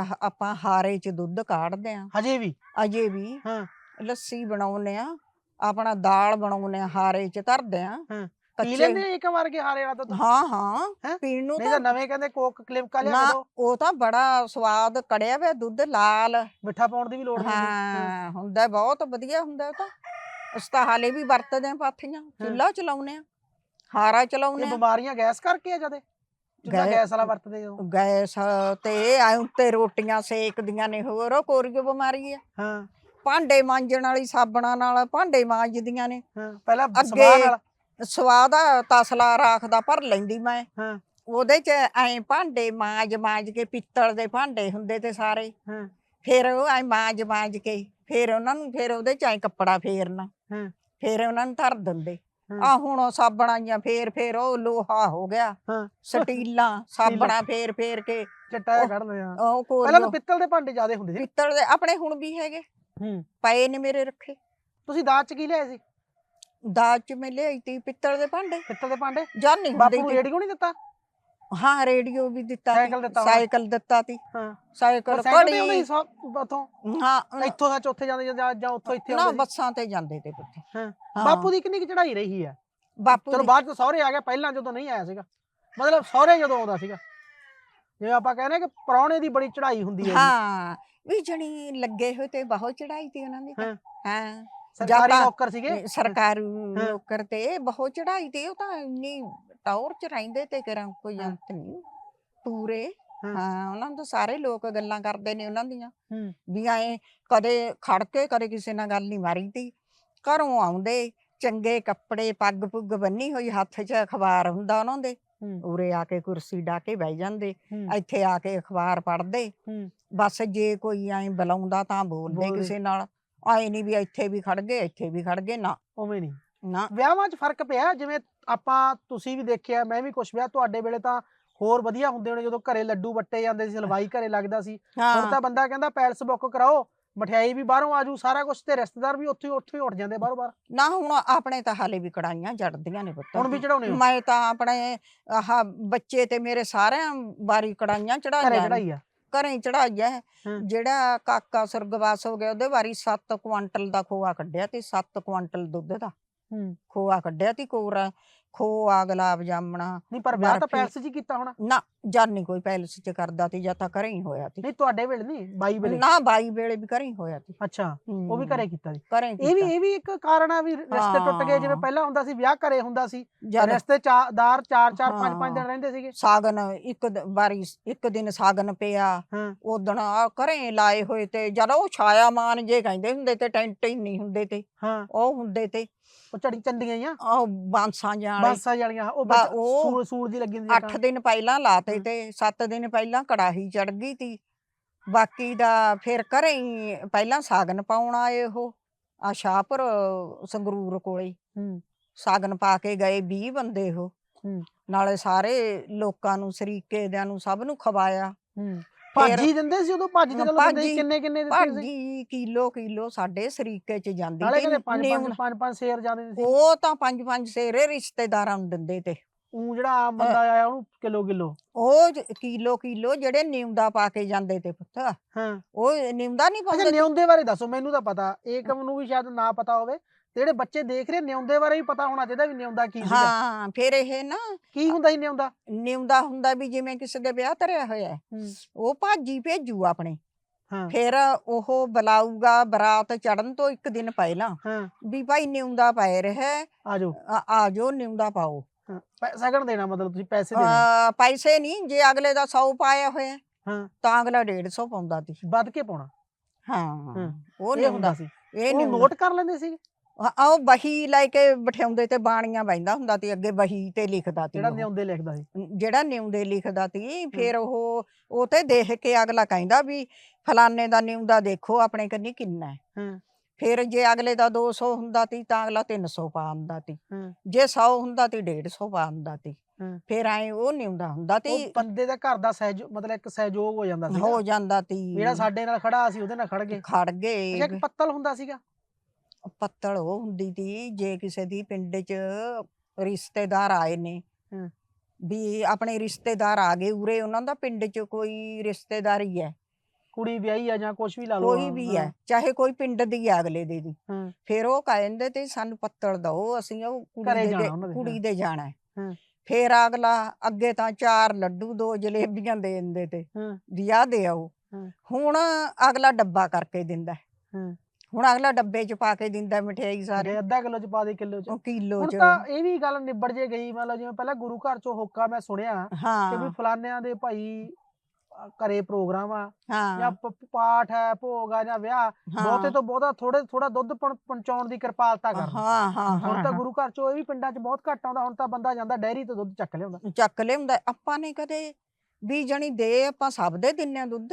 ਆਹ ਆਪਾਂ ਹਾਰੇ ਚ ਦੁੱਧ ਕਾੜਦੇ ਆ ਹਜੇ ਵੀ ਅਜੇ ਵੀ ਹਾਂ। ਲੱਸੀ ਬਣਾਉਨੇ ਆ ਆਪਣਾ ਦਾਲ ਬਣਾਉਨੇ ਆ ਹਾਰੇ ਚ ਧਰਦੇ ਆ ਹਾਂ। ਪੀ ਕੱਚੇ ਲੈਂਦੇ ਇੱਕ ਵਾਰ ਕੇ ਹਾਰੇ ਵਾਲਾ ਦੁੱਧ ਹਾਂ ਹਾਂ। ਹੈਂ? ਪੀਣ ਨੂੰ ਨਹੀਂ ਤਾਂ ਤਾਂ ਨਵੇਂ ਕਹਿੰਦੇ ਕੋਕ ਕਲਿਮਕਾ ਲਿਆ ਨਾ ਉਹ ਤਾਂ ਬੜਾ ਸਵਾਦ ਕੜਿਆ ਵੇ ਦੁੱਧ ਲਾਲ। ਮਿੱਠਾ ਪਾਉਣ ਦੀ ਵੀ ਲੋੜ ਨਹੀਂ ਹੁੰਦੀ। ਹਾਂ ਹੁੰਦਾ ਬਹੁਤ ਵਧੀਆ ਹੁੰਦਾ ਉਹ ਤਾਂ। ਅਸੀਂ ਤਾਂ ਹਾਲੇ ਵੀ ਵਰਤਦੇ ਆ ਪਾਥੀਆਂ। ਚੁੱਲ੍ਹਾ ਚਲਾਉਨੇ ਆ ਹਾਰਾ ਇਹ ਚਲਾਉਨੇ ਆ ਬਿਮਾਰੀਆਂ ਗੈਸ ਕਰਕੇ ਆ ਜਦੇ ਜਿੱਦਾਂ ਗੈ- ਗੈਸ ਵਾਲਾ ਵਰਤਦੇ ਹੋ? ਗੈਸ ਤੇ ਐ ਉੱਤੇ ਰੋਟੀਆਂ ਸੇਕਦੀਆਂ ਨੇ ਹੋਰ ਉਹ ਕੋਰੀਓ ਬਿਮਾਰੀ ਆ। ਹਾਂ। ਭਾਂਡੇ ਮਾਂਜਣ ਵਾਲੀ ਸਾਬਣਾਂ ਨਾਲ ਭਾਂਡੇ ਮਾਂਜਦੀਆਂ ਨੇ। ਹਾਂ ਪਹਿਲਾਂ ਅੱਗੇ- ਸਵਾਦ ਨਾਲ ਸਵਾਦ ਆ ਤਸਲਾ ਰਾਖਦਾ ਭਰ ਲੈਂਦੀ ਮੈਂ। ਹਾਂ। ਉਹਦੇ ਚ ਐ ਭਾਂਡੇ ਮਾਂਜ ਮਾਂਜ ਕੇ ਪਿੱਤਲ ਦੇ ਭਾਂਡੇ ਹੁੰਦੇ ਤੇ ਸਾਰੇ। ਹਾਂ। ਫਿਰ ਉਹ ਐ ਮਾਂਜ ਮਾਂਜ ਕੇ ਫਿਰ ਉਹਨਾਂ ਨੂੰ ਫਿਰ ਉਹਦੇ ਚ ਐ ਕੱਪੜਾ ਫੇਰਨਾ। ਹਾਂ। ਫਿਰ ਉਹਨਾਂ ਨੂੰ ਧਰ ਦਿੰਦੇ। ਆ ਹੁਣ ਉਹ ਸਾਬਣਾਂ ਫੇਰ ਫੇਰ ਉਹ ਲੋਹਾ ਹੋ ਗਿਆ। ਹਾਂ। ਸਟੀਲਾਂ ਸਾਬਣਾਂ ਫੇਰ ਫੇਰ ਕੇ ਚਟਾ ਜਿਹਾ ਉਹ- ਕੱਢਦੇ ਆ। ਉਹ ਪਹਿਲਾਂ ਤਾਂ ਕੋਲ ਪਿੱਤਲ ਦੇ ਭਾਂਡੇ ਜ਼ਿਆਦੇ ਹੁੰਦੇ ਸੀ। ਪਿੱਤਲ ਦੇ ਆਪਣੇ ਹੁਣ ਵੀ ਹੈਗੇ। ਹੂੰ। ਪਏ ਨੇ ਮੇਰੇ ਰੱਖੇ। ਤੁਸੀਂ ਦਾਜ ਚ ਕੀ ਲਿਆਏ ਸੀ? ਦਾਜ ਚ ਮੈਂ ਲਿਆਈ ਤੀ ਪਿੱਤਲ ਦੇ ਭਾਂਡੇ। ਪਿੱਤਲ ਦੇ ਭਾਂਡੇ? ਜਾਨੀ ਬਾਪੂ ਹੁੰਦੀ ਨੂੰ ਤੀ। ਰੇਡੀਓ ਨਹੀਂ ਦਿੱਤਾ? ਹਾਂ ਰੇਡੀਓ ਵੀ ਦਿੱਤਾ ਤੀ, ਸਾਈਕਲ ਦਿੱਤਾ ਹੋਣਾ। ਸਾਈਕਲ ਦਿੱਤਾ ਤੀ। ਹਾਂ। ਸਾਈਕਲ ਸਾਈਕਲ ਤੇ ਆਉਂਦੇ ਘੜੀ ਸੀ ਸਭ ਉੱਥੋਂ? ਹਾਂ ਇੱਥੋਂ ਸੱਚ ਉੱਥੇ ਜਾਂਦੇ ਜਾਂ ਜਾਂ ਉੱਥੋਂ ਇੱਥੇ ਨਾ ਆਉਂਦੇ ਸੀ? ਬੱਸਾਂ ਤੇ ਜਾਂਦੇ ਤੇ ਪੁੱਤ। ਹਾਂ। ਹਾਂ, ਬਾਪੂ ਦੀ ਕਿੰਨੀ ਕੁ ਚੜਾਈ ਰਹੀ ਹੈ? ਬਾਪੂ ਚਲੋ ਦੀ- ਬਾਅਦ ਚ ਸਹੁਰੇ ਆ ਗਿਆ ਪਹਿਲਾਂ ਜਦੋਂ ਨਹੀਂ ਆਇਆ ਸੀਗਾ। ਮਤਲਬ ਸਹੁਰੇ ਜਦੋਂ ਆਉਂਦਾ ਸੀਗਾ। ਜਿਵੇਂ ਆਪਾਂ ਕਹਿੰਦੇ ਕਿ ਪ੍ਰਾਹੁਣੇ ਦੀ ਬੜੀ ਚੜਾਈ ਹੁੰਦੀ ਹੈ ਜੀ। ਹਾਂ। ਵੀ ਜਣੀ ਲੱਗੇ ਹੋਏ ਤੇ ਬਹੁਤ ਚੜਾਈ ਤੀ ਉਹਨਾਂ ਦੀ ਤਾਂ। ਹਾਂ। ਹਾਂ। ਸਰਕਾਰੀ ਤਾਂ- ਨੌਕਰ ਸੀਗੇ? ਸਰਕਾਰੀ। ਨੌਕਰ ਤੇ ਬਹੁਤ ਚੜਾਈ ਤੇ ਉਹ ਤਾਂ ਇੰਨੀ ਟੌਰ ਚ ਰਹਿੰਦੇ ਤੇ ਕਰਾਂ ਕੋਈ ਹਾਂ। ਅੰਤ ਨਹੀਂ। ਪੂਰੇ ਹਾਂ। ਹਾਂ ਉਹਨਾਂ ਨੂੰ ਤਾਂ ਸਾਰੇ ਲੋਕ ਗੱਲਾਂ ਕਰਦੇ ਨੇ ਉਹਨਾਂ ਦੀਆਂ। ਹੂੰ। ਵੀ ਐ ਕਦੇ ਖੜ ਕੇ ਕਦੇ ਕਿਸੇ ਨਾਲ ਗੱਲ ਨਹੀਂ ਮਾਰੀ ਤੀ ਘਰੋਂ ਆਉਂਦੇ ਚੰਗੇ ਕੱਪੜੇ ਪੱਗ ਪੁੱਗ ਬੰਨੀ ਹੋਈ ਹੱਥ 'ਚ ਅਖਬਾਰ ਹੁੰਦਾ ਉਹਨਾਂ ਦੇ। ਹੂੰ। ਉਰੇ ਆ ਕੇ ਕੁਰਸੀ ਢਾ ਕੇ ਬਹਿ ਜਾਂਦੇ। ਹੂੰ, ਇੱਥੇ ਆ ਕੇ ਅਖਬਾਰ ਪੜ੍ਹਦੇ। ਹੂੰ। ਬਸ ਜੇ ਕੋਈ ਐ ਬੁਲਾਉਂਦਾ ਤਾਂ ਬੋਲਦੇ ਬੋਲਦੇ। ਕਿਸੇ ਨਾਲ। ਆਏ ਨਹੀਂ ਵੀ ਇੱਥੇ ਵੀ ਖੜ ਗਏ ਇੱਥੇ ਵੀ ਖੜ ਗਏ ਨਾ। ਉਵੇਂ ਨਹੀਂ ਨਾ। ਵਿਆਹਾਂ 'ਚ ਫ਼ਰਕ ਪਿਆ ਜਿਵੇਂ ਆਪਾਂ ਤੁਸੀਂ ਵੀ ਦੇਖਿਆ ਮੈਂ ਵੀ ਕੁਛ ਵਿਆਹ ਤੁਹਾਡੇ ਵੇਲੇ ਤਾਂ ਹੋਰ ਵਧੀਆ ਹੁੰਦੇ ਹੋਣੇ ਜਦੋਂ ਘਰੇ ਲੱਡੂ ਵੱਟੇ ਜਾਂਦੇ ਸੀ ਹਲਵਾਈ ਘਰੇ ਲੱਗਦਾ ਸੀ। ਹੁਣ ਤਾਂ ਬੰਦਾ ਕਹਿੰਦਾ ਪੈਲਸ ਬੁੱਕ ਕਰਾਓ ਮਠਿਆਈ ਵੀ ਬਾਹਰੋਂ ਆਜੂ ਸਾਰਾ ਕੁਝ ਤੇ ਰਿਸ਼ਤੇਦਾਰ ਵੀ ਉੱਥੇ ਉੱਥੇ ਹੀ ਉੱਠ ਜਾਂਦੇ ਬਾਹਰੋਂ ਬਾਹਰ। ਨਾ ਹੁਣ ਆਪਣੇ ਤਾਂ ਹਾਲੇ ਵੀ ਕੜਾਈਆਂ ਜੜਦੀਆਂ ਨੇ ਪੁੱਤ। ਹੁਣ ਵੀ ਚੜਾਉਣੇ ਮੈਂ ਤਾਂ ਆਪਣੇ ਆਹ ਬੱਚੇ ਤੇ ਮੇਰੇ ਸਾਰਿਆਂ ਵਾਰੀ ਕੜਾਈਆਂ ਚੜਾਈਆਂ ਘਰੇ ਚੜਾਈਆ ਹੈ ਹਾਂ। ਜਿਹੜਾ ਕਾਕਾ ਸੁਰਗਵਾਸ ਹੋ ਗਿਆ ਉਹਦੇ ਵਾਰੀ 7 ਕੁਆਂਟਲ ਦਾ ਖੋਆ ਕੱਢਿਆ ਤੇ 7 ਕੁਆਂਟਲ ਦੁੱਧ ਦਾ ਹੂੰ ਖੋਆ ਕੱਢਿਆ ਤੀ ਕੋਰਾ ਖੋਆ ਗੁਲਾਬ ਜਾਮਣਾ ਨਹੀਂ ਪਰ ਵਿਆਹ ਤਾਂ ਬਰਫੀ। ਪੈਲਸ 'ਚ ਹੀ ਕੀਤਾ ਹੋਣਾ ਨਾ ਜਾਂ ਨਹੀਂ ਕੋਈ ਪੈਲਸ ਚ ਕਰਦਾ ਤੇ ਜਾਂ ਤਾਂ ਘਰੇ ਹੀ ਹੋਇਆ ਤੀ ਨਹੀਂ ਤੁਹਾਡੇ ਵੇਲੇ ਨਹੀਂ ਬਾਈ ਵੇਲੇ? ਨਾ ਬਾਈ ਵੇਲੇ ਵੀ ਘਰੇ ਹੀ ਹੋਇਆ ਤੀ ਅੱਛਾ ਉਹ ਵੀ ਘਰੇ ਕੀਤਾ ਸੀ। ਘਰੇ ਇਹ ਵੀ ਇਹ ਵੀ ਇੱਕ ਕਾਰਨ ਆ ਵੀ ਰਿਸ਼ਤੇ ਟੁੱਟ ਗਏ ਜਿਵੇਂ। ਪਹਿਲਾਂ ਹੁੰਦਾ ਸੀ ਵਿਆਹ ਘਰੇ ਹੁੰਦਾ ਸੀ। ਜਦ ਰਿਸ਼ਤੇ ਚਾਰ ਚਾਰ ਚਾਰ ਪੰਜ ਪੰਜ ਦਿਨ ਹਾਂ। ਰਹਿੰਦੇ ਸੀਗੇ। ਸਾਗਨ ਇੱਕ ਦ- ਵਾਰੀ ਇੱਕ ਦਿਨ ਸਾਗਨ ਪਿਆ। ਉਦਣ ਆ ਘਰੇ ਲਾਏ ਹੋਏ ਤੇ ਜਦ ਉਹ ਛਾਇਆ ਮਾਨ ਜੇ ਕਹਿੰਦੇ ਹੁੰਦੇ ਤੇ ਟੈਂਟ ਹੀ ਨਹੀਂ ਹੁੰਦੇ ਤੇ। ਹਾਂ। ਉਹ ਹੁੰਦੇ ਤੇ। ਉਹ ਝੜੀ ਚੰਡੀਆਂ ਆ। ਉਹ ਬਾਂਸਾਂ ਜਾਲੇ ਬਾਂਸਾਂ ਵਾਲੀਆਂ ਉਹ ਸੂਲ ਸੂਲ ਜੀ ਲੱਗੀ ਹੁੰਦੀ 8 ਦਿਨ ਪਹਿਲਾਂ ਲਾਤੇ ਹਾਂ। ਤੇ 7 ਦਿਨ ਪਹਿਲਾਂ ਕੜਾਹੀ ਚੜ ਗਈ ਤੀ। ਬਾਕੀ ਦਾ ਫਿਰ ਘਰੇ ਹੀ ਪਹਿਲਾਂ ਸਾਗਨ ਪਾਉਣ ਆਏ ਉਹ ਆ ਸ਼ਾਹਪੁਰ ਸੰਗਰੂਰ ਕੋਲੇ। ਹੂੰ। ਸਾਗਨ ਪਾ ਕੇ ਗਏ 20 ਬੰਦੇ ਉਹ। ਹੂੰ। ਨਾਲੇ ਸਾਰੇ ਲੋਕਾਂ ਨੂੰ ਸਰੀਕੇ ਦਿਆਂ ਨੂੰ ਸਭ ਨੂੰ ਖਵਾਇਆ। ਹੂੰ। ਭਾਜੀ ਦਿੰਦੇ ਸੀ ਉਦੋਂ? ਭਾਜੀ ਤੇ ਸੀ ਭਾਜੀ- ਕਿੰਨੇ ਕਿੰਨੇ ਦਿੱਤੇ ਸੀ? ਭਾਜੀ ਕਿਲੋ ਕਿਲੋ ਸਾਡੇ ਸਰੀਕੇ ਚ ਜਾਂਦੀ ਨਾਲੇ ਤੇ। ਕਹਿੰਦੇ ਪੰਜ ਨਿਉਣ- ਪੰਜ ਪੰਜ ਪੰਜ ਸ਼ੇਰ ਜਾਂਦੇ ਸੀ? ਉਹ ਤਾਂ ਪੰਜ ਪੰਜ ਸੇਰੇ ਰਿਸ਼ਤੇਦਾਰਾਂ ਨੂੰ ਦਿੰਦੇ ਤੇ। ਉਹ ਜਿਹੜਾ ਆਮ ਬੰਦਾ ਆਇਆ ਉਹਨੂੰ ਕਿਲੋ ਕਿਲੋ ਉਹ ਕਿਲੋ ਕਿਲੋ ਜਿਹੜੇ ਨਿਉਂਦਾ ਪਾ ਕੇ ਜਾਂਦੇ ਤੇ ਪੁੱਤ। ਹਾਂ। ਉਹ ਨਿਉਂਦਾ ਨਹੀਂ ਅੱਛਾ ਪਾਉਂਦੇ। ਨਿਉਂਦੇ ਬਾਰੇ ਦੱਸੋ ਮੈਨੂੰ ਤਾਂ ਪਤਾ। ਏਕਮ ਨੂੰ ਵੀ ਸ਼ਾਇਦ ਨਾ ਪਤਾ ਹੋਵੇ। ਤੇ ਜਿਹੜੇ ਬੱਚੇ ਦੇਖ ਰਹੇ ਨਿਉਂਦੇ ਬਾਰੇ ਵੀ ਪਤਾ ਹੋਣਾ ਚਾਹੀਦਾ ਵੀ ਨਿਉਂਦਾ ਕੀ ਸੀਗਾ। ਹਾਂ ਫਿਰ ਇਹ ਨਾ ਕੀ ਹੁੰਦਾ ਸੀ ਨਿਉਂਦਾ? ਨਿਉਂਦਾ ਹੁੰਦਾ ਵੀ ਜਿਵੇਂ ਕਿਸੇ ਦੇ ਵਿਆਹ ਧਰਿਆ ਹੋਇਆ ਹੈ, ਉਹ ਭਾਜੀ ਭੇਜੂ ਆਪਣੇ। ਹਾਂ। ਫਿਰ ਉਹ ਬੁਲਾਊਗਾ ਬਰਾਤ ਚੜਨ ਤੋਂ ਇੱਕ ਦਿਨ ਪਹਿਲਾਂ ਹਾਂ। ਵੀ ਭਾਈ ਨਿਉਂਦਾ ਪੈ ਰਿਹਾ ਹੈ, ਆਜੋ ਆ ਨਿਉਂਦਾ ਪਾਓ। ਸਗਨ ਦੇਣਾ ਮਤਲਬ ਤੁਸੀਂ ਪੈਸੇ ਦੇਣੇ। ਆ, ਪੈਸੇ ਨਹੀਂ ਜੇ ਅਗਲੇ ਦਾ 100 ਪਾਇਆ ਹੋਇਆ ਹਾਂ। ਤਾਂ ਅਗਲਾ 150 ਪਾਉਂਦਾ ਸੀ। ਵੱਧ ਕੇ ਪਾਉਣਾ। ਹਾਂ ਹਾਂ, ਉਹ ਇਹ ਨਿਉਂਦਾ ਹੁੰਦਾ ਸੀ। ਇਹ ਉਹ ਨਿਉਂਦਾ ਨੋਟ ਕਰ ਲੈਂਦੇ ਸੀ ਆ ਉਹ ਬਹੀ ਲੈ ਕੇ ਬਿਠਾਉਂਦੇ ਤੇ ਬਾਣੀਆਂ ਬੈਂਦਾ ਹੁੰਦਾ ਤੇ ਅੱਗੇ ਬਹੀ ਤੇ ਲਿਖਦਾ ਤੀ ਜਿਹੜਾ ਉਹ। ਨਿਉਂਦੇ ਲਿਖਦਾ ਸੀ। ਜਿਹੜਾ ਨਿਉਂਦੇ ਲਿਖਦਾ ਤੀ ਫਿਰ ਉਹ ਉਹ ਤੇ ਦੇਖ ਕੇ ਅਗਲਾ ਕਹਿੰਦਾ ਵੀ ਫਲਾਨੇ ਦਾ ਨਿਉਂਦਾ ਦੇਖੋ ਆਪਣੇ ਕੰਨੀ ਕਿੰਨਾ ਹੈ। ਹਾਂ। ਫਿਰ ਜੇ ਅਗਲੇ ਦਾ 200 ਹੁੰਦਾ ਤੀ ਤਾਂ ਅਗਲਾ 300 ਪਾ ਆਉਂਦਾ ਤੀ। ਹੂੰ। ਜੇ 100 ਹੁੰਦਾ ਤੀ 150 ਪਾ ਆਉਂਦਾ ਤੀ। ਹੂੰ। ਫਿਰ ਐ ਉਹ ਨਹੀਂ ਹੁੰਦਾ ਹੁੰਦਾ ਤੀ ਉਹ ਬੰਦੇ ਦਾ ਘਰ ਦਾ ਸਹਿਯੋਗ ਮਤਲਬ ਇੱਕ ਸਹਿਯੋਗ ਹੋ ਜਾਂਦਾ ਸੀ ਹੋ ਜਾਂਦਾ ਤੀ। ਜਿਹੜਾ ਸਾਡੇ ਨਾਲ ਖੜਾ ਸੀ ਉਹਦੇ ਨਾਲ ਖੜ ਗਏ। ਖੜ ਅੱਛਾ ਗਏ ਇੱਕ ਪੱਤਲ ਹੁੰਦਾ ਸੀਗਾ? ਪੱਤਲ ਉਹ ਹੁੰਦੀ ਤੀ ਜੇ ਕਿਸੇ ਦੀ ਪਿੰਡ 'ਚ ਰਿਸ਼ਤੇਦਾਰ ਆਏ ਨੇ। ਹੂੰ। ਵੀ ਆਪਣੇ ਰਿਸ਼ਤੇਦਾਰ ਆ ਗਏ ਉਰੇ ਉਹਨਾਂ ਦਾ ਪਿੰਡ 'ਚ ਕੋਈ ਰਿਸ਼ਤੇਦਾਰੀ ਹੈ। ਕੁੜੀ ਵਿਆਹੀ ਆ ਜਾਂ ਕੁਝ ਵੀ ਲਾ ਲਓ ਕੋਈ ਵੀ ਹਾਂ, ਚਾਹੇ ਕੋਈ ਪਿੰਡ ਦੀ ਅਗਲੇ ਦੇ ਦੀ ਹਾਂ। ਫਿਰ ਉਹ ਕਹਿੰਦੇ ਤੇ ਸਾਨੂੰ ਪੱਤਲ ਦਓ ਅਸੀਂ ਉਹ ਕੁੜੀ ਘਰੇ ਦੇ ਜਾਣਾ ਦੇ- ਉਹਨਾਂ ਦੇ, ਕੁੜੀ। ਦੇ ਜਾਣਾ ਹੈ। ਹਾਂ। ਫਿਰ ਅਗਲਾ ਅੱਗੇ ਤਾਂ ਚਾਰ ਲੱਡੂ ਦੋ ਜਲੇਬੀਆਂ ਦੇ ਦਿੰਦੇ ਤੇ ਹਾਂ। ਵੀ ਆਹ ਦੇ ਆਓ ਹਾਂ। ਹੁਣ ਅਗਲਾ ਡੱਬਾ ਕਰਕੇ ਦਿੰਦਾ ਹੈ। ਹਾਂ। ਹੁਣ ਅਗਲਾ ਡੱਬੇ 'ਚ ਪਾ ਕੇ ਦਿੰਦਾ ਮਠਿਆਈ ਸਾਰੀ ਅੱਧਾ ਕਿਲੋ ਚ ਪਾ ਦੇ ਕਿਲੋ ਚ ਉਹ ਕਿਲੋ ਹੁਣ 'ਚ ਤਾਂ ਇਹ ਵੀ ਗੱਲ ਨਿਬੜ ਜੇ ਗਈ ਮਤਲਬ ਜਿਵੇਂ ਪਹਿਲਾਂ ਗੁਰੂ ਘਰ ਚੋਂ ਹੋਕਾ ਮੈਂ ਸੁਣਿਆ ਕਿ ਵੀ ਹਾਂ ਫਲਾਨਿਆਂ ਦੇ ਭਾਈ ਘਰੇ ਪ੍ਰੋਗਰਾਮ ਆ ਜਾਂ ਹਾਂ। ਪਾਠ ਹੈ ਭੋਗ ਆ ਜਾਂ ਵਿਆਹ ਬਹੁਤੇ ਹਾਂ। ਤੋਂ ਬਹੁਤਾ ਥੋੜੇ ਥੋੜਾ ਦੁੱਧ ਪਹੁੰ- ਪਹੁੰਚਾਉਣ ਦੀ ਕਿਰਪਾਲਤਾ ਕਰ ਹਾਂ ਹਾਂ ਹੁਣ ਤਾਂ ਹਾਂ ਗੁਰੂ ਘਰ ਚੋਂ ਇਹ ਵੀ ਪਿੰਡਾਂ 'ਚ ਬਹੁਤ ਘੱਟ ਆਉਂਦਾ ਹੁਣ ਤਾਂ ਬੰਦਾ ਜਾਂਦਾ ਡੈਰੀ ਤੋਂ ਦੁੱਧ ਚੱਕ ਲਿਆਉਂਦਾ। ਚੱਕ ਲਿਆਉਂਦਾ। ਆਪਾਂ ਨੇ ਕਦੇ ਵੀ ਜਣੀ ਦੇ ਆਪਾਂ ਸਭ ਦੇ ਦਿੰਨੇ ਆ ਦੁੱਧ।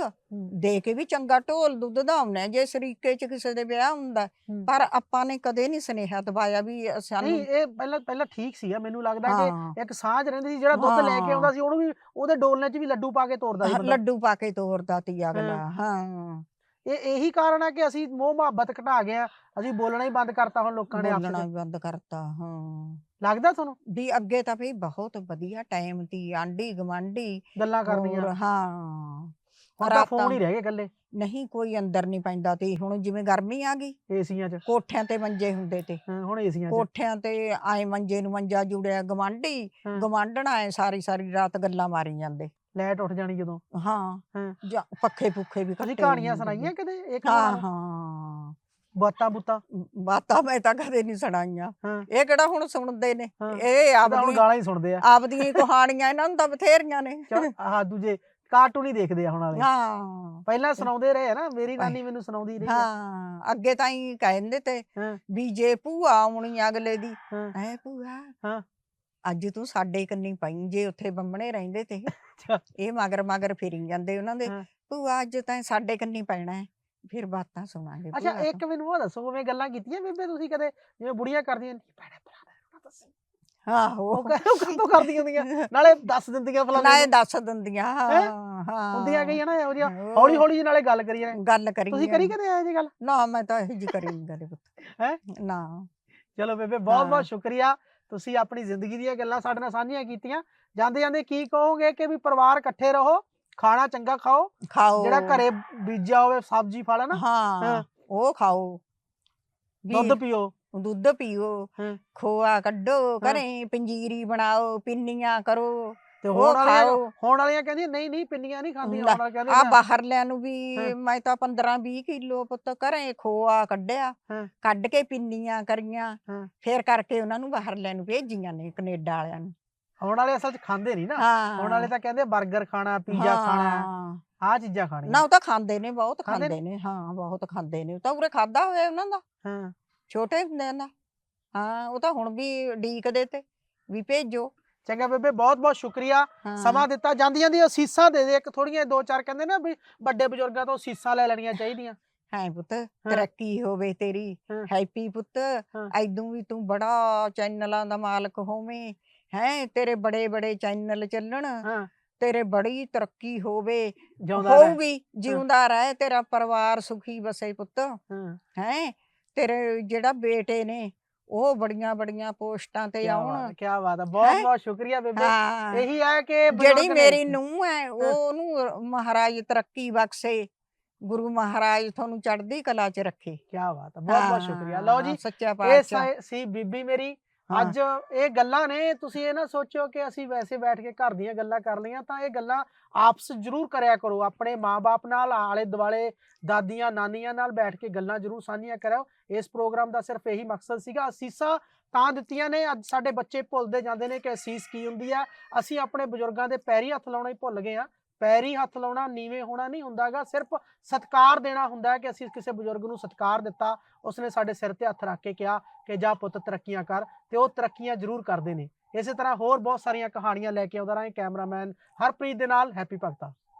ਦੇ ਕੇ ਵੀ ਚੰਗਾ ਢੋਲ ਦੁੱਧ ਦਾ ਆਉਣਾ ਜੇ ਸਰੀਕੇ ਚ ਕਿਸੇ ਦੇ ਵਿਆਹ ਹੁੰਦਾ। ਪਰ ਆਪਾਂ ਨੇ ਕਦੇ ਨਹੀਂ ਸੁਨੇਹਾ ਦਵਾਇਆ ਵੀ ਨਹੀਂ ਸਾਨੂੰ ਇਹ ਪਹਿਲਾਂ ਪਹਿਲਾਂ ਠੀਕ ਸੀ ਆ ਮੈਨੂੰ ਲੱਗਦਾ ਕਿ ਇੱਕ ਸਾਂਝ ਰਹਿੰਦੀ ਸੀ ਜਿਹੜਾ ਦੁੱਧ ਲੈ ਕੇ ਆਉਂਦਾ। ਸੀ ਉਹਨੂੰ ਵੀ ਉਹਦੇ ਡੋਲਨੇ 'ਚ ਵੀ ਲੱਡੂ ਪਾ ਕੇ ਤੋਰਦਾ ਸੀ ਬੰਦਾ। ਲੱਡੂ ਪਾ ਕੇ ਤੋਰਦਾ ਤੀ ਅਗਲਾ ਹਾਂ। ਇਹ ਇਹੀ ਕਾਰਨ ਆ ਕਿ ਅਸੀਂ ਮੋਹ ਮੁਹੱਬਤ ਘਟਾ ਗਏ ਆ ਅਸੀਂ ਬੋਲਣਾ ਹੀ ਬੰਦ ਕਰਤਾ ਹੁਣ ਲੋਕਾਂ ਨੇ ਵੀ ਬੰਦ ਕਰਤਾ ਹਾਂ। ਲੱਗਦਾ ਤੁਹਾਨੂੰ? ਵੀ ਅੱਗੇ ਤਾਂ ਵੀ ਬਹੁਤ ਵਧੀਆ ਟਾਈਮ ਤੀ ਆਂਢੀ ਗਵਾਂਢੀ ਗੱਲਾਂ ਕਰਨੀਆਂ। ਹਾਂ। ਹੁਣ ਤਾਂ ਫੋਨ ਹੀ ਰਹਿ ਗਏ ਇਕੱਲੇ। ਨਹੀਂ ਕੋਈ ਅੰਦਰ ਨਹੀਂ ਪੈਂਦਾ ਤੇ ਹੁਣ ਜਿਵੇਂ ਗਰਮੀ ਆ ਗਈ। ਏਸੀਆਂ 'ਚ। ਕੋਠਿਆਂ ਤੇ ਮੰਜੇ ਹੁੰਦੇ ਤੇ। ਹੁਣ ਏਸੀਆਂ 'ਚ। ਕੋਠਿਆਂ ਤੇ ਆਏ ਮੰਜੇ ਨੂੰ ਮੰਜਾ ਜੁੜਿਆ ਗਵਾਂਢੀ। ਗਵਾਂਢਣ ਆਏ ਸਾਰੀ ਸਾਰੀ ਰਾਤ ਗੱਲਾਂ ਮਾਰੀ ਜਾਂਦੇ। ਲਾਈਟ ਉੱਠ ਜਾਣੀ ਜਦੋਂ। ਹਾਂ। ਪੱਖੇ ਪੁੱਖੇ ਵੀ ਕੱਟੇ ਕਹਾਣੀਆਂ ਸੁਣਾਈਆਂ। ਕਦੇ ਇੱਕ ਹਾਂ ਹਾਂ। ਬਾਤਾਂ ਬੁੱਤਾਂ ਬਾਤਾਂ ਮੈਂ ਤਾਂ ਕਦੇ ਨਹੀਂ ਸੁਣਾਈਆਂ ਹਾਂ। ਇਹ ਕਿਹੜਾ ਹੁਣ ਸੁਣਦੇ ਨੇ ਹਾਂ। ਇਹ ਹੁਣ ਆਪਦੀਆਂ ਗਾਲਾਂ ਹੀ ਸੁਣਦੇ ਆ ਆਪਦੀਆਂ ਹੀ ਕਹਾਣੀਆਂ ਇਹਨਾਂ ਨੂੰ ਤਾਂ ਬਥੇਰੀਆਂ ਨੇ ਆਹ ਦੂਜੇ ਕਾਰਟੂਨ ਹੀ ਦੇਖਦੇ ਆ ਹੁਣ ਵਾਲੇ ਹਾਂ ਪਹਿਲਾਂ ਸੁਣਾਉਂਦੇ ਰਹੇ ਆ ਨਾ ਮੇਰੀ। ਨਾਨੀ ਮੈਨੂੰ ਸੁਣਾਉਂਦੀ ਰਹੀ ਆ ਹਾਂ ਅੱਗੇ ਤਾਂ ਹੀ ਕਹਿੰਦੇ ਤੇ ਹਾਂ। ਵੀ ਜੇ ਭੂਆ ਆਉਣੀ ਅਗਲੇ ਦੀ ਹਾਂ। ਐ ਭੂਆ ਹਾਂ। ਅੱਜ ਤੂੰ ਸਾਡੇ ਕੰਨੀ ਪਈ ਜੇ ਉੱਥੇ ਬੰਮਣੇ ਰਹਿੰਦੇ ਤੇ ਅੱਛਾ। ਇਹ ਮਗਰ ਮਗਰ ਫਿਰੀ ਜਾਂਦੇ ਉਹਨਾਂ ਦੇ ਹਾਂ। ਭੂਆ ਅੱਜ ਤਾਂ ਸਾਡੇ ਕੰਨੀ ਪੈਣਾ ਹੈ ਫਿਰ ਬਾਤਾਂ ਸੁਣਾਂਗੇ ਅੱਛਾ ਭੂਆ ਤੋਂ। ਇੱਕ ਮੈਨੂੰ ਉਹ ਦੱਸੋ ਮੈਂ ਗੱਲਾਂ ਕੀਤੀਆਂ ਬੇਬੇ ਤੁਸੀਂ ਕਦੇ? ਜਿਵੇਂ ਬੁੜੀਆਂ ਕਰਦੀਆਂ ਨੇ ਭੈਣੇ ਫਲਾਣਾ ਨਾ ਦੱਸੀ। ਆਹੋ। ਉਹ ਕਹੋ ਕਦੋਂ ਕਰਦੀਆਂ ਹੁੰਦੀਆਂ? ਨਾਲੇ ਦੱਸ ਦਿੰਦੀਆਂ ਫਲਾਣੇ ਨਾਲੇ ਨੂੰ। ਦੱਸ ਦਿੰਦੀਆਂ ਹਾਂ ਹਾਂ? ਹੁੰਦੀਆਂ ਗਈਆਂ ਨਾ ਇਹੋ ਜਿਹੀਆਂ ਹੋਰ। ਹੌਲੀ ਹੌਲੀ ਜਿਹੀ ਨਾਲੇ ਗੱਲ ਕਰੀ ਜਾਂਦੇ ਗੱਲ ਕਰੀ ਤੁਸੀਂ ਕਰੀ ਕਦੇ ਇਹੋ ਜਿਹੀ ਗੱਲ? ਨਾ ਮੈਂ ਤਾਂ ਇਹ ਜੀ ਕਰੀ ਨਹੀਂ ਕਦੇ ਪੁੱਤ। ਹੈਂ? ਨਾ। ਚਲੋ ਬੇਬੇ ਬਹੁਤ ਹਾਂ। ਬਹੁਤ ਸ਼ੁਕਰੀਆ। ਤੁਸੀਂ ਆਪਣੀ ਜ਼ਿੰਦਗੀ ਦੀਆਂ ਗੱਲਾਂ ਸਾਡੇ ਨਾਲ ਸਾਂਝੀਆਂ ਕੀਤੀਆਂ। ਜਾਂਦੇ ਜਾਂਦੇ ਕੀ ਕਹੋਗੇ ਕਿ ਵੀ ਪਰਿਵਾਰ ਇਕੱਠੇ ਰਹੋ? ਖਾਣਾ ਚੰਗਾ ਖਾਓ ਖਾਓ ਜਿਹੜਾ ਘਰੇ ਬੀਜਿਆ ਹੋਵੇ ਸਬਜ਼ੀ ਫਲ ਨਾ ਹਾਂ। ਉਹ ਖਾਓ ਦੁੱਧ ਪੀਓ ਦੁੱਧ ਪੀਓ। ਖੋਆ ਕੱਢੋ। ਘਰੇ ਪੰਜੀਰੀ ਬਣਾਓ ਪਿੰਨੀਆਂ ਕਰੋ ਤੇ ਹੋਣ ਵਾਲੀਆਂ ਖਾਓ ਹੋਣ ਵਾਲੀਆਂ ਕਹਿੰਦੀਆਂ ਨਹੀਂ ਨਹੀਂ ਪਿੰਨੀਆਂ ਨਹੀਂ ਖਾਂਦੀਆਂ ਹੋਣ ਵਾਲੀਆਂ ਆ ਕਹਿੰਦੀਆਂ ਬਾਹਰਲਿਆਂ ਨੂੰ ਵੀ। ਮੈਂ ਤਾਂ 15 20 ਕਿਲੋ ਪੁੱਤ ਘਰੇ ਖੋਆ ਕੱਢਿਆ। ਕੱਢ ਕੇ ਪਿੰਨੀਆਂ ਕਰੀਆਂ। ਫੇਰ ਕਰਕੇ ਉਹਨਾਂ ਨੂੰ ਬਾਹਰਲਿਆਂ ਨੂੰ ਭੇਜੀਆਂ ਨੇ ਕੈਨੇਡਾ ਵਾਲਿਆਂ ਨੂੰ ਹੋਣ ਵਾਲੇ ਅਸਲ 'ਚ ਖਾਂਦੇ ਨਹੀਂ ਨਾ। ਹਾਂ। ਹੋਣ ਵਾਲੇ ਤਾਂ ਕਹਿੰਦੇ 버ਗਰ ਖਾਣਾ ਪੀਜ਼ਾ ਖਾਣਾ ਹਾਂ। ਆਹ ਚੀਜ਼ਾਂ ਖਾਣੀਆਂ। ਨਾ ਉਹ ਤਾਂ ਖਾਂਦੇ ਨੇ ਬਹੁਤ ਖਾਂਦੇ ਖਾਂਦੇ ਨੇ? ਹਾਂ ਬਹੁਤ ਖਾਂਦੇ ਨੇ। ਉਹ ਤਾਂ ਉਰੇ ਖਾਦਾ ਹੋਇਆ ਉਹਨਾਂ ਦਾ। ਹਾਂ। ਛੋਟੇ ਹੁੰਦਿਆਂ ਦਾ। ਹਾਂ ਉਹ ਤਾਂ ਹੁਣ ਵੀ ਡੀਕਦੇ ਤੇ ਵੀ ਭੇਜੋ। ਚੰਗਾ ਬੇਬੇ ਬਹੁਤ ਬਹੁਤ ਸ਼ੁਕਰੀਆ। ਹਾਂ। ਸਮਾਂ ਦਿੱਤਾ। ਜਾਂਦੀਆਂ ਦੀ ਅਸੀਸਾਂ ਦੇ ਦੇ। ਇੱਕ ਥੋੜੀਆਂ ਦੋ ਚਾਰ ਕਹਿੰਦੇ ਨਾ ਵੀ ਵੱਡੇ ਬਜ਼ੁਰਗਾਂ ਤੋਂ ਅਸੀਸਾਂ ਲੈ ਲੈਣੀਆਂ ਚਾਹੀਦੀਆਂ। ਹੈ ਪੁੱਤ ਤਰੱਕੀ ਹੋਵੇ ਤੇਰੀ। ਹਾਂ। ਹੈਪੀ ਪੁੱਤ ਹਾਂ। ਐਦੋਂ ਵੀ ਤੂੰ ਬੜਾ ਚੈਨਲਾਂ ਦਾ ਮਾਲਕ ਹੋਵੇਂ। ਹੈ ਤੇਰੇ ਬੜੇ ਬੜੇ ਚੈਨਲ ਚੱਲਣ ਹਾਂ। ਤੇਰੇ ਬੜੀ ਤਰੱਕੀ ਹੋਵੇ ਜਿਉਂਦਾ ਰਹਿ। ਹੋਊਗੀ ਜਿਉਂਦਾ ਰਹਿ ਤੇਰਾ ਪਰਿਵਾਰ ਸੁਖੀ ਵਸੇ ਪੁੱਤ। ਹਾਂ। ਹੈ ਤੇਰੇ ਜਿਹੜਾ ਬੇਟੇ ਨੇ ਉਹ ਬੜੀਆਂ ਬੜੀਆਂ ਪੋਸਟਾਂ ਤੇ ਆਉਣ। ਕੀ ਬਾਤ ਹੈ ਬਹੁਤ? ਬਹੁਤ ਸ਼ੁਕਰੀਆ ਬੇਬੇ। ਇਹੀ ਹੈ ਕਿ ਜਿਹੜੀ ਨੇ- ਮੇਰੀ ਨੂੰਹ ਹੈ ਉਹਨੂੰ ਮਹਾਰਾਜ ਤਰੱਕੀ ਬਖਸ਼ੇ ਗੁਰੂ ਮਹਾਰਾਜ ਤੁਹਾਨੂੰ ਚੜ੍ਹਦੀ ਕਲਾ 'ਚ ਰੱਖੇ। ਕੀ ਬਾਤ ਹੈ ਬਹੁਤ ਬਹੁਤ ਸ਼ੁਕਰੀਆ। ਲਓ ਜੀ ਸੱਚਾ ਪਾਤਸ਼ਾਹ। ਸਾ- ਸੀ ਬੀਬੀ ਮੇਰੀ। ਅੱਜ ਇਹ ਗੱਲਾਂ ਨੇ, ਤੁਸੀਂ ਇਹ ਨਾ ਸੋਚਿਓ ਕਿ ਅਸੀਂ ਵੈਸੇ ਬੈਠ ਕੇ ਘਰ ਦੀਆਂ ਗੱਲਾਂ ਕਰ ਲਈਆਂ ਤਾਂ ਇਹ ਗੱਲਾਂ ਆਪਸ ਜ਼ਰੂਰ ਕਰਿਆ ਕਰੋ, ਆਪਣੇ ਮਾਪੇ ਨਾਲ ਆਲੇ ਦੁਆਲੇ ਦਾਦੀਆਂ, ਨਾਨੀਆਂ ਨਾਲ ਬੈਠ ਕੇ ਗੱਲਾਂ ਜ਼ਰੂਰ ਸਾਂਝੀਆਂ ਕਰਿਓ। ਇਸ ਪ੍ਰੋਗਰਾਮ ਦਾ ਸਿਰਫ ਇਹੀ ਮਕਸਦ ਸੀਗਾ, ਅਸੀਸਾਂ ਤਾਂ ਦਿੱਤੀਆਂ ਨੇ, ਅੱਜ ਸਾਡੇ ਬੱਚੇ ਭੁੱਲਦੇ ਜਾਂਦੇ ਨੇ ਕਿ ਅਸੀਸ ਕੀ ਹੁੰਦੀ ਆ ਅਸੀਂ ਆਪਣੇ ਬਜ਼ੁਰਗਾਂ ਦੇ ਪੈਰੀ ਹੱਥ ਲਾਉਣਾ ਹੀ ਭੁੱਲ ਗਏ ਆ ਪੈਰੀ ਹੱਥ ਲਾਉਣਾ ਨੀਵੇਂ ਹੋਣਾ ਨਹੀਂ ਹੁੰਦਾਗਾ, ਸਿਰਫ ਸਤਕਾਰ ਦੇਣਾ ਹੁੰਦਾ ਹੈ ਕਿ ਅਸੀਂ ਕਿਸੇ ਬਜ਼ੁਰਗ ਨੂੰ ਸਤਕਾਰ ਦਿੱਤਾ, ਉਸਨੇ ਸਾਡੇ ਸਿਰ ਤੇ ਹੱਥ ਰੱਖ ਕੇ ਕਿਹਾ ਕਿ ਜਾ ਪੁੱਤ ਤਰੱਕੀਆਂ ਕਰ ਤੇ ਉਹ ਤਰੱਕੀਆਂ ਜ਼ਰੂਰ ਕਰਦੇ ਨੇ। ਇਸੇ ਤਰ੍ਹਾਂ ਹੋਰ ਬਹੁਤ ਸਾਰੀਆਂ ਕਹਾਣੀਆਂ ਲੈ ਕੇ ਆਉਂਦਾ ਰਹਾਂ ਕੈਮਰਾਮੈਨ ਹਰਪ੍ਰੀਤ ਦੇ ਨਾਲ, ਹੈਪੀ ਭਗਤਾ।